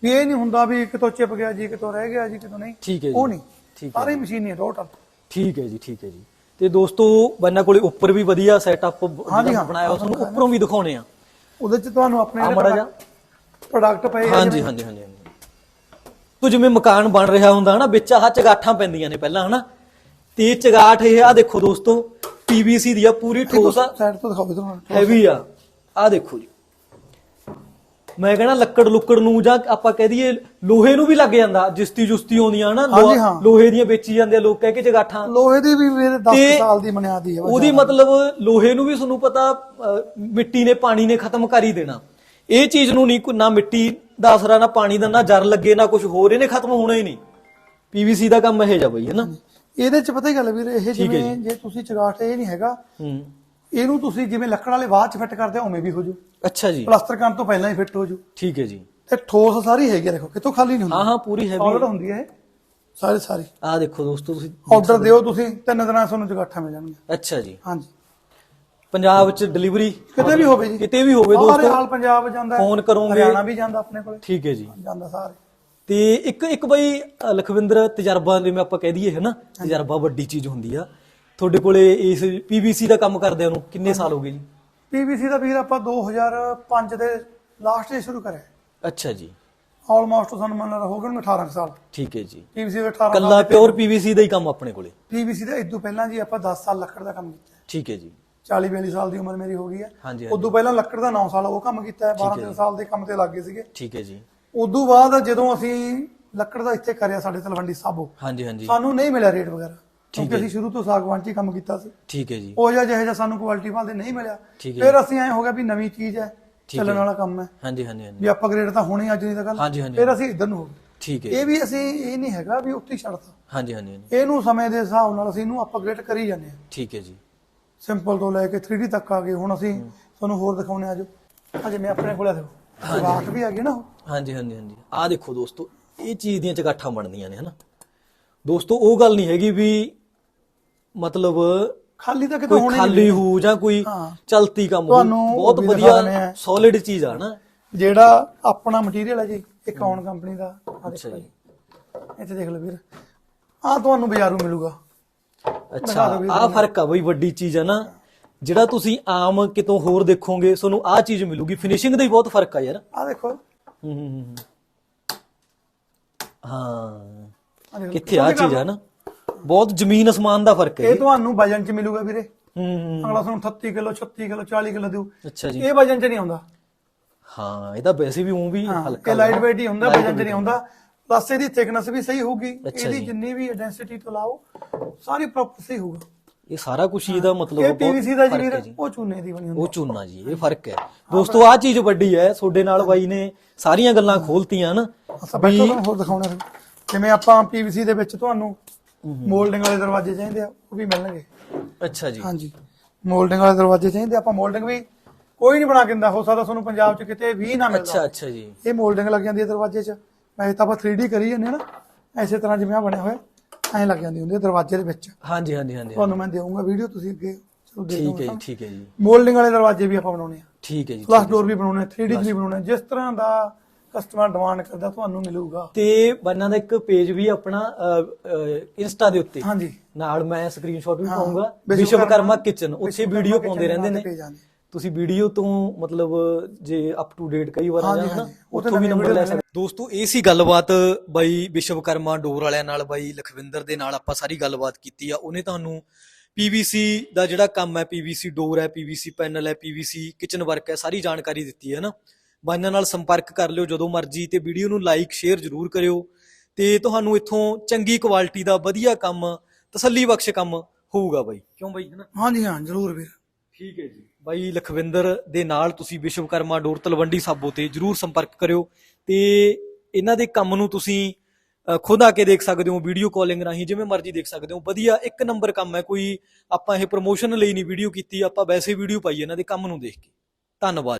ਵੀ ਇਹ ਨਹੀਂ ਹੁੰਦਾ ਵੀ ਕਿਤੋਂ ਚਿਪ ਗਿਆ ਜੀ ਕਿਤੋਂ ਰਹਿ ਗਿਆ ਜੀ ਕਿਤੋਂ ਨਹੀਂ। ਠੀਕ ਹੈ ਜੀ। ਉਹ ਨਹੀਂ। ਠੀਕ ਹੈ ਸਾਰੀ ਮਸ਼ੀਨ ਹੀ ਟੋਟਲ ਠੀਕ ਹੈ ਜੀ ਠੀਕ ਹੈ ਜੀ। ਤੇ ਦੋਸਤੋ ਬੰਨਾ ਕੋਲੇ ਉੱਪਰ ਵੀ ਵਧੀਆ ਸੈਟਅਪ। ਬਣਾਇਆ ਹੋਇਆ ਤੁਹਾਨੂੰ ਉੱਪਰੋਂ ਵੀ ਦਿਖਾਉਣੇ ਆ। ਉਹਦੇ ਚ ਤੁਹਾਨੂੰ ਆਪਣੇ ਪ੍ਰੋਡਕਟ ਪਏ ਹਾਂਜੀ ਹਾਂਜੀ ਹਾਂਜੀ। ਤੋ ਜਿਵੇਂ ਮਕਾਨ ਬਣ ਰਿਹਾ ਹੁੰਦਾ ਹਨਾ ਵਿੱਚ ਆਹ ਚਗਾਠਾਂ ਪੈਂਦੀਆਂ ਨੇ ਪਹਿਲਾਂ ਹਨਾ। ਤੇ ਚਗਾਠ ਇਹ ਆ ਦੇਖੋ ਦੋਸਤੋ ਪੀਵੀਸੀ ਦੀ ਆ ਪੂਰੀ ਠੋਸ ਆ। ਸਾਈਡ ਤੋਂ ਦਿਖਾਓ ਤੁਹਾਨੂੰ ਹੈਵੀ ਆ। ਆ ਦੇਖੋ ਜੀ। ਮੈਂ ਕਹਿੰਦਾ ਲੱਕੜ ਲੁੱਕੜ ਨੂੰ ਜਾਂ ਆਪਾਂ ਕਹਿ ਦਈਏ ਲੋਹੇ ਨੂੰ ਵੀ ਲੱਗ ਜਾਂਦਾ ਜਿਸਤੀ ਜੁਸਤੀ ਆਉਂਦੀਆਂ ਹਨਾ ਹਾਂਜੀ, ਹਾਂ। ਲੋਹੇ ਦੀਆਂ ਵੇਚੀ ਜਾਂਦੇ ਆ ਲੋਕ ਕਹਿ ਕੇ ਜਗਾਠਾਂ ਲੋਹੇ ਦੀ ਵੀ ਵੀਰੇ 10 ਤੇ ਸਾਲ ਦੀ ਬੁਨਿਆਦੀ ਹੈ ਬਸ। ਉਹਦੀ ਮਤਲਬ ਲੋਹੇ ਨੂੰ ਵੀ ਤੁਹਾਨੂੰ ਪਤਾ ਅਹ, ਮਿੱਟੀ ਨੇ ਪਾਣੀ ਨੇ ਖਤਮ ਕਰ ਹੀ ਦੇਣਾ। ਇਹ ਚੀਜ਼ ਨੂੰ ਨਹੀਂ ਕੋਈ- ਨਾ ਮਿੱਟੀ ਦਾ ਅਸਰਾ ਨਾ ਪਾਣੀ ਦਾ ਨਾ ਜਰ ਲੱਗੇ ਨਾ ਕੁਝ ਹੋਰ ਇਹਨੇ ਖਤਮ ਹੋਣਾ ਹੀ ਨਹੀਂ। ਪੀਵੀਸੀ ਦਾ ਕੰਮ ਇਹ ਜਾ ਬਈ ਹੈ ਨਾ? ਇਹਦੇ ਚ ਪਤਾ ਹੀ ਗੱਲ ਵੀਰੇ ਇਹ ਜਿਵੇਂ ਜੇ। ਤੁਸੀਂ ਚਗਾਠ ਇਹ ਨਹੀਂ ਹੈਗਾ ਹੂੰ। ਇਹਨੂੰ ਤੁਸੀਂ ਜਿਵੇਂ ਲੱਕੜ ਵਾਲੇ ਬਾਅਦ ਚ ਫਿੱਟ ਕਰਦੇ ਉਵੇਂ ਵੀ ਹੋ ਜੂ ਅੱਛਾ ਜੀ। ਪਲਾਸਟਰ ਕਰਨ ਤੋਂ ਪਹਿਲਾਂ ਹੀ ਫਿੱਟ ਹੋ ਜੂ ਠੀਕ ਹੈ ਜੀ। ਤੇ ਠੋਸ ਸਾਰੀ ਹੈਗੀ ਆ ਦੇਖੋ ਕਿਤੋਂ ਖਾਲੀ ਨਹੀਂ ਹਾਂ ਹੁੰਦੀ। ਹਾਂ ਪੂਰੀ ਹੈਵੀ ਸੌਲਿਡ ਹੁੰਦੀ ਹੈ ਸਾਰੀ ਸਾਰੀ। ਆ ਦੇਖੋ ਦੋਸਤੋ ਤੁਸੀਂ ਆਰਡਰ ਦਿਓ ਤੁਸੀਂ ਤਿੰਨ ਦਿਨਾਂ ਤੁਹਾਨੂੰ ਜਗਾਠਾਂ ਮਿਲ ਜਾਣਗੀਆਂ। ਅੱਛਾ ਜੀ। ਹਾਂਜੀ। ਪੰਜਾਬ ਚ ਡਿਲੀਵਰੀ ਕਿਤੇ ਵੀ ਹੋਵੇ ਜੀ। ਕਿਤੇ ਵੀ ਹੋਵੇ ਸਾਰੇ ਦੋਸਤੋ ਹਾਲ ਪੰਜਾਬ ਜਾਂਦਾ ਫੋਨ ਕਰੋਗੇ। ਹਰਿਆਣਾ ਵੀ ਜਾਂਦਾ ਆਪਣੇ ਕੋਲੇ। ਠੀਕ ਹੈ ਜੀ। ਜਾਂਦਾ ਸਾਰੇ। ਤੇ ਇੱਕ ਇੱਕ ਬਈ ਲਖਵਿੰਦਰ ਤਜਰਬਾ ਜਿਵੇਂ ਆਪਾਂ ਕਹਿ ਦਈਏ ਹੈ ਨਾ ਤਜਰਬਾ ਵੱਡੀ ਚੀਜ਼ ਹੁੰਦੀ ਆ। ਤੁਹਾਡੇ ਕੋਲੇ ਇਸ ਪੀਵੀਸੀ ਦਾ ਕੰਮ ਕਰਦਿਆਂ ਨੂੰ ਕਿੰਨੇ ਸਾਲ ਹੋ ਗਏ ਜੀ? ਪੀਵੀਸੀ ਦਾ ਵੀਰ ਆਪਾਂ 2005 ਦੇ ਲਾਸਟ 'ਚ ਸ਼ੁਰੂ ਕਰਿਆ। ਅੱਛਾ ਜੀ। ਆਲਮੋਸਟ ਸਾਨੂੰ ਮੰਨ ਲਾ ਹੋ ਗਏ ਹੋਣਗੇ 18 ਕੁ ਸਾਲ। ਠੀਕ ਹੈ ਜੀ। ਪੀਵੀਸੀ ਦੇ 18 ਕੱਲਾ ਪਿਓਰ ਪੀਵੀਸੀ ਦਾ ਹੀ ਕੰਮ ਆਪਣੇ ਕੋਲੇ? ਪੀਵੀਸੀ ਦਾ ਇਦੋਂ ਪਹਿਲਾਂ ਜੀ ਆਪਾਂ 10 ਸਾਲ ਲੱਕੜ ਦਾ ਕੰਮ ਕੀਤਾ। ਠੀਕ ਹੈ ਜੀ। 40 42 ਸਾਲ ਦੀ ਉਮਰ ਮੇਰੀ ਹੋ ਗਈ ਹੈ। ਉਦੋਂ ਪਹਿਲਾਂ ਲੱਕੜ ਦਾ 9 ਸਾਲ ਉਹ ਕੰਮ ਕੀਤਾ ਹੈ 12 13 ਸਾਲ ਦੇ ਕੰਮ ਤੇ ਲੱਗੇ ਸੀਗੇ। ਠੀਕ ਹੈ ਜੀ। ਉਦੋਂ ਬਾਅਦ ਜਦੋਂ ਅਸੀਂ ਲੱਕੜ ਦਾ ਇੱਥੇ ਕਰਿਆ ਸਾਡੇ ਤਲਵੰਡੀ ਸਾਬੋ ਹਾਂਜੀ ਹਾਂਜੀ। ਸਾਨੂੰ ਨਹੀਂ ਮਿਲਿਆ ਰੇਟ ਵਗੈਰਾ। ਕਿਉਂਕਿ ਅਸੀਂ ਸ਼ੁਰੂ ਤੋਂ ਸਾਗਵਾਨ 'ਚ ਕੰਮ ਕੀਤਾ ਸੀ। ਠੀਕ ਹੈ ਜੀ। ਉਹ ਜਿਹਾ ਜਿਹੇ ਜਿਹਾ ਸਾਨੂੰ ਕੁਆਲਿਟੀ ਵਾਲੇ ਨਹੀਂ ਮਿਲਿਆ। ਫਿਰ ਅਸੀਂ ਐ ਹੋ ਗਿਆ ਵੀ ਨਵੀਂ ਚੀਜ਼ ਹੈ ਚੱਲਣ ਵਾਲਾ ਕੰਮ ਹੈ। ਹਾਂਜੀ ਹਾਂਜੀ ਹਾਂਜੀ। ਵੀ ਅਪਗ੍ਰੇਡ ਤਾਂ ਹੋਣੀ ਅੱਜ ਨਹੀਂ ਤਾਂ ਕੱਲ ਹਾਂਜੀ, ਹਾਂਜੀ। ਫਿਰ ਅਸੀਂ ਇੱਧਰ ਨੂੰ ਹੋ ਗਏ। ਠੀਕ ਹੈ ਇਹ ਵੀ ਅਸੀਂ ਇਹ ਨਹੀਂ ਹੈਗਾ ਵੀ ਉੱਥੇ ਛੱਡਤਾ। ਹਾਂਜੀ ਹਾਂਜੀ ਇਹਨੂੰ ਸਮੇਂ ਦੇ ਹਿਸਾਬ ਨਾਲ ਅਸੀਂ ਇਹਨੂੰ ਅਪਗ੍ਰੇਡ ਕਰੀ ਜਾਂਦੇ ਹਾਂ। ਠੀਕ ਹੈ ਜੀ। ਸਿੰਪਲ ਤੋਂ ਲੈ ਕੇ 3D ਤੱਕ ਆ ਗਏ। ਹੁਣ ਅਸੀਂ ਤੁਹਾਨੂੰ ਹੋਰ ਦਿਖਾਉਣੇ ਆ ਜੋ ਆ ਜਿਵੇਂ ਆਪਣੇ ਕੋਲ ਆ ਦੇਖੋ। ਰਾਟ ਵੀ ਆ ਗਈ ਨਾ। ਹਾਂਜੀ ਹਾਂਜੀ ਹਾਂਜੀ। ਆਹ ਦੇਖੋ ਦੋਸਤੋ ਇਹ ਚੀਜ਼ ਦੀਆਂ ਚਗਾਠਾਂ ਬਣਦੀਆਂ ਨੇ ਹਨਾ। ਦੋਸਤੋ ਉਹ ਗੱਲ ਨਹੀਂ ਹੈਗੀ ਵੀ ਮਤਲਬ ਖਾਲੀ ਤਾਂ ਕਿਤੇ ਹੋਣੀ ਖਾਲੀ ਹੋ ਜਾਂ ਕੋਈ। ਚਲਤੀ ਕੰਮ ਹੋ ਬਹੁਤ ਵਧੀਆ ਆ। ਸੋਲਿਡ ਚੀਜ਼ ਆ ਨਾ ਜਿਹੜਾ ਆਪਣਾ ਮਟੀਰੀਅਲ ਹੈ ਜੀ ਇੱਕ ਔਨ ਕੰਪਨੀ ਦਾ ਆ ਦੇਖੋ ਇੱਥੇ ਦੇਖ ਲਓ ਵੀਰ। ਆ ਤੁਹਾਨੂੰ ਬਾਜ਼ਾਰੋਂ ਮਿਲੂਗਾ। ਅੱਛਾ ਆਹ ਫ਼ਰਕ ਆ ਬਈ ਵੱਡੀ ਚੀਜ਼ ਆ ਨਾ। ਜਿਹੜਾ ਤੁਸੀਂ ਆਮ ਕਿਤੋਂ ਹੋਰ ਦੇਖੋਗੇ ਤੁਹਾਨੂੰ ਆਹ ਚੀਜ਼ ਮਿਲੂਗੀ। ਫਿਨਿਸ਼ਿੰਗ ਦਾ ਹੀ ਬਹੁਤ ਫ਼ਰਕ ਆ ਯਾਰ। ਆ ਦੇਖੋ। ਹੂੰ। ਕਿੱਥੇ ਆ ਚੀਜ਼ ਆ ਨਾ। ਬਹੁਤ ਜ਼ਮੀਨ ਅਸਮਾਨ ਦਾ ਫ਼ਰਕ ਹੈ ਇਹ ਤੁਹਾਨੂੰ ਵਜਨ ਚ ਮਿਲੂਗਾ ਵੀਰੇ। ਹੂੰ ਅਗਲਾ ਤੁਹਾਨੂੰ 38 ਕਿਲੋ 36 ਕਿਲੋ 40 ਕਿਲੋ ਦਿਓ। ਅੱਛਾ ਜੀ। ਇਹ ਵਜਨ ਚ ਨਹੀਂ ਆਉਂਦਾ। ਹਾਂ ਇਹ ਤਾਂ ਵੈਸੇ ਵੀ ਉਹ ਵੀ ਹਲਕਾ ਇਹ ਲਾਈਟ weight ਹੀ ਹੁੰਦਾ ਵਜਨ ਚ ਨਹੀਂ ਆਉਂਦਾ। ਪਲੱਸ ਇਹਦੀ ਥਿਕਨੈਸ ਵੀ ਸਹੀ ਹੋਊਗੀ ਅੱਛਾ ਇਹਦੀ ਜੀ। ਜਿੰਨੀ ਵੀ ਡੈਂਸਿਟੀ ਤੋਂ ਲਾਓ ਸਾਰੀ ਪ੍ਰੋਪਰ ਸਹੀ ਹੋਊਗਾ। ਇਹ ਸਾਰਾ ਕੁਝ ਇਹਦਾ ਮਤਲਬ ਇਹ ਬਹੁਤ ਪੀਵੀਸੀ ਦਾ ਜੀ ਫ਼ਰਕ ਹੈ ਵੀਰ ਉਹ ਚੂਨੇ ਦੀ ਬਣੀ ਹੁੰਦੀ। ਉਹ ਚੂਨਾ ਜੀ ਇਹ ਫ਼ਰਕ ਹੈ। ਦੋਸਤੋ ਆਹ ਚੀਜ਼ ਵੱਡੀ ਹੈ ਤੁਹਾਡੇ ਨਾਲ ਬਾਈ ਨੇ ਸਾਰੀਆਂ ਗੱਲਾਂ ਖੋਲਤੀਆਂ ਨਾ ਬੈਠੋ ਤੁਹਾਨੂੰ ਹੋਰ ਦਿਖਾਉਣਾ ਫਿਰ। ਜਿਵੇਂ ਆਪਾਂ ਪੀਵੀਸੀ ਦੇ ਵਿੱਚ ਤੁਹਾਨੂੰ ਮੋਲਡਿੰਗ ਵਾਲੇ ਦਰਵਾਜ਼ੇ ਚਾਹੀਦੇ ਆ ਉਹ ਵੀ ਮਿਲਣਗੇ। ਅੱਛਾ ਜੀ। ਹਾਂਜੀ। ਮੋਲਡਿੰਗ ਵਾਲੇ ਦਰਵਾਜ਼ੇ ਚਾਹੀਦੇ ਆ, ਆਪਾਂ ਮੋਲਡਿੰਗ ਵੀ ਕੋਈ ਨਹੀਂ ਬਣਾ ਕੇ ਦਿੰਦਾ ਹੋ ਸਕਦਾ ਤੁਹਾਨੂੰ ਪੰਜਾਬ 'ਚ ਕਿਤੇ ਵੀ ਨਾ ਮਿਲਦਾ। ਅੱਛਾ ਅੱਛਾ ਜੀ। ਇਹ ਮੋਲਡਿੰਗ ਲੱਗ ਜਾਂਦੀ ਹੈ ਦਰਵਾਜ਼ੇ 'ਚ। ਵੈਸੇ ਤਾਂ ਆਪਾਂ 3D ਕਰੀ ਜਾਂਦੇ ਨਾ ਐਸੇ ਤਰ੍ਹਾਂ ਜਿਵੇਂ ਆ ਬਣਿਆ ਹੋਇਆ ਐਂ ਲੱਗ ਜਾਂਦੀ ਹੁੰਦੀ ਹੈ ਦਰਵਾਜ਼ੇ ਦੇ ਵਿੱਚ। ਹਾਂਜੀ ਹਾਂਜੀ ਹਾਂਜੀ ਤੁਹਾਨੂੰ ਮੈਂ ਦੇਵਾਂਗਾ ਵੀਡੀਓ ਤੁਸੀਂ ਅੱਗੇ ਚਲੋ ਦੇਖ ਠੀਕ ਹੈ ਜੀ ਠੀਕ ਹੈ ਜੀ। ਮੋਲਡਿੰਗ ਵਾਲੇ ਦਰਵਾਜ਼ੇ ਵੀ ਆਪਾਂ ਬਣਾਉਣੇ ਆ। ਠੀਕ ਹੈ ਜੀ ਗਲਾਸ ਡੋਰ ਵੀ ਬਣਾਉਣੇ 3D 'ਚ ਵੀ ਬਣਾਉਣੇ ਜਿਸ ਤਰ੍ਹਾਂ ਦਾ ਕਸਟਮਰ ਡਿਮਾਂਡ ਕਰਦਾ ਤੁਹਾਨੂੰ ਮਿਲੂਗਾ। ਤੇ ਬੰਨਾਂ ਦਾ ਇੱਕ ਪੇਜ ਵੀ ਆਪਣਾ ਇੰਸਟਾ ਦੇ ਉੱਤੇ। ਹਾਂਜੀ। ਨਾਲ ਮੈਂ ਸਕਰੀਨਸ਼ਾਟ ਵੀ ਪਾਉਂਗਾ। ਵਿਸ਼ਵਕਰਮਾ ਕਿਚਨ ਉੱਥੇ ਵੀਡੀਓ ਪਾਉਂਦੇ ਰਹਿੰਦੇ ਨੇ। ਤੁਸੀਂ ਵੀਡੀਓ ਤੋਂ ਮਤਲਬ ਜੇ ਅਪ ਟੂ ਡੇਟ ਕਈ ਵਾਰ ਆ ਹਾਂਜੀ, ਜਾਣਾ ਹਾਂਜੀ। ਉੱਥੇ ਵੀ ਨੰਬਰ ਲੈ ਸਕਦੇ। ਦੋਸਤੋ ਇਹ ਸੀ ਗੱਲਬਾਤ ਬਾਈ ਵਿਸ਼ਵਕਰਮਾ ਡੋਰ ਵਾਲਿਆਂ ਨਾਲ ਬਾਈ ਲਖਵਿੰਦਰ ਦੇ ਨਾਲ ਆਪਾਂ ਸਾਰੀ ਗੱਲਬਾਤ ਕੀਤੀ ਆ। ਉਹਨੇ ਤੁਹਾਨੂੰ ਪੀਵੀਸੀ ਦਾ ਜਿਹੜਾ ਕੰਮ ਹੈ ਪੀਵੀਸੀ ਡੋਰ ਹੈ ਪੀਵੀਸੀ ਪੈਨਲ ਹੈ ਪੀਵੀਸੀ ਕਿਚਨ ਵਰਕ ਹੈ ਸਾਰੀ ਜਾਣਕਾਰੀ ਦਿੱਤੀ ਹੈ ਨਾ। ਬਾਈਆਂ ਨਾਲ ਸੰਪਰਕ ਕਰ ਲਿਓ ਜਦੋਂ ਮਰਜ਼ੀ ਤੇ ਵੀਡੀਓ ਨੂੰ ਲਾਈਕ ਸ਼ੇਅਰ ਜ਼ਰੂਰ ਕਰਿਓ। ਤੇ ਤੁਹਾਨੂੰ ਇੱਥੋਂ ਚੰਗੀ ਕੁਆਲਿਟੀ ਦਾ ਵਧੀਆ ਕੰਮ ਤਸੱਲੀ ਬਖਸ਼ ਕੰਮ ਹੋਊਗਾ ਬਾਈ। ਕਿਉਂ ਬਾਈ ਹੈ ਨਾ? ਹਾਂਜੀ ਹਾਂ ਜ਼ਰੂਰ ਵੀਰ। ਠੀਕ ਹੈ ਜੀ। ਬਾਈ ਲਖਵਿੰਦਰ ਦੇ ਨਾਲ ਤੁਸੀਂ ਵਿਸ਼ਵਕਰਮਾ ਡੋਰ ਤਲਵੰਡੀ ਸਾਬੋ ਤੇ ਜਰੂਰ ਸੰਪਰਕ ਕਰਿਓ ਤੇ ਇਹਨਾਂ ਦੇ ਕੰਮ ਨੂੰ ਤੁਸੀਂ ਖੁਦ ਆ ਕੇ ਦੇਖ ਸਕਦੇ ਹੋ ਵੀਡੀਓ ਕਾਲਿੰਗ ਰਾਹੀਂ ਜਿਵੇਂ ਮਰਜ਼ੀ ਦੇਖ ਸਕਦੇ ਹੋ। ਵਧੀਆ ਇੱਕ ਨੰਬਰ ਕੰਮ ਹੈ ਕੋਈ, ਆਪਾਂ ਇਹ ਪ੍ਰੋਮੋਸ਼ਨ ਲਈ ਨਹੀਂ ਵੀਡੀਓ ਕੀਤੀ, ਆਪਾਂ ਵੈਸੇ ਵੀਡੀਓ ਪਾਈ ਇਹਨਾਂ ਦੇ ਕੰਮ ਨੂੰ ਦੇਖ ਕੇ। ਧੰਨਵਾਦ।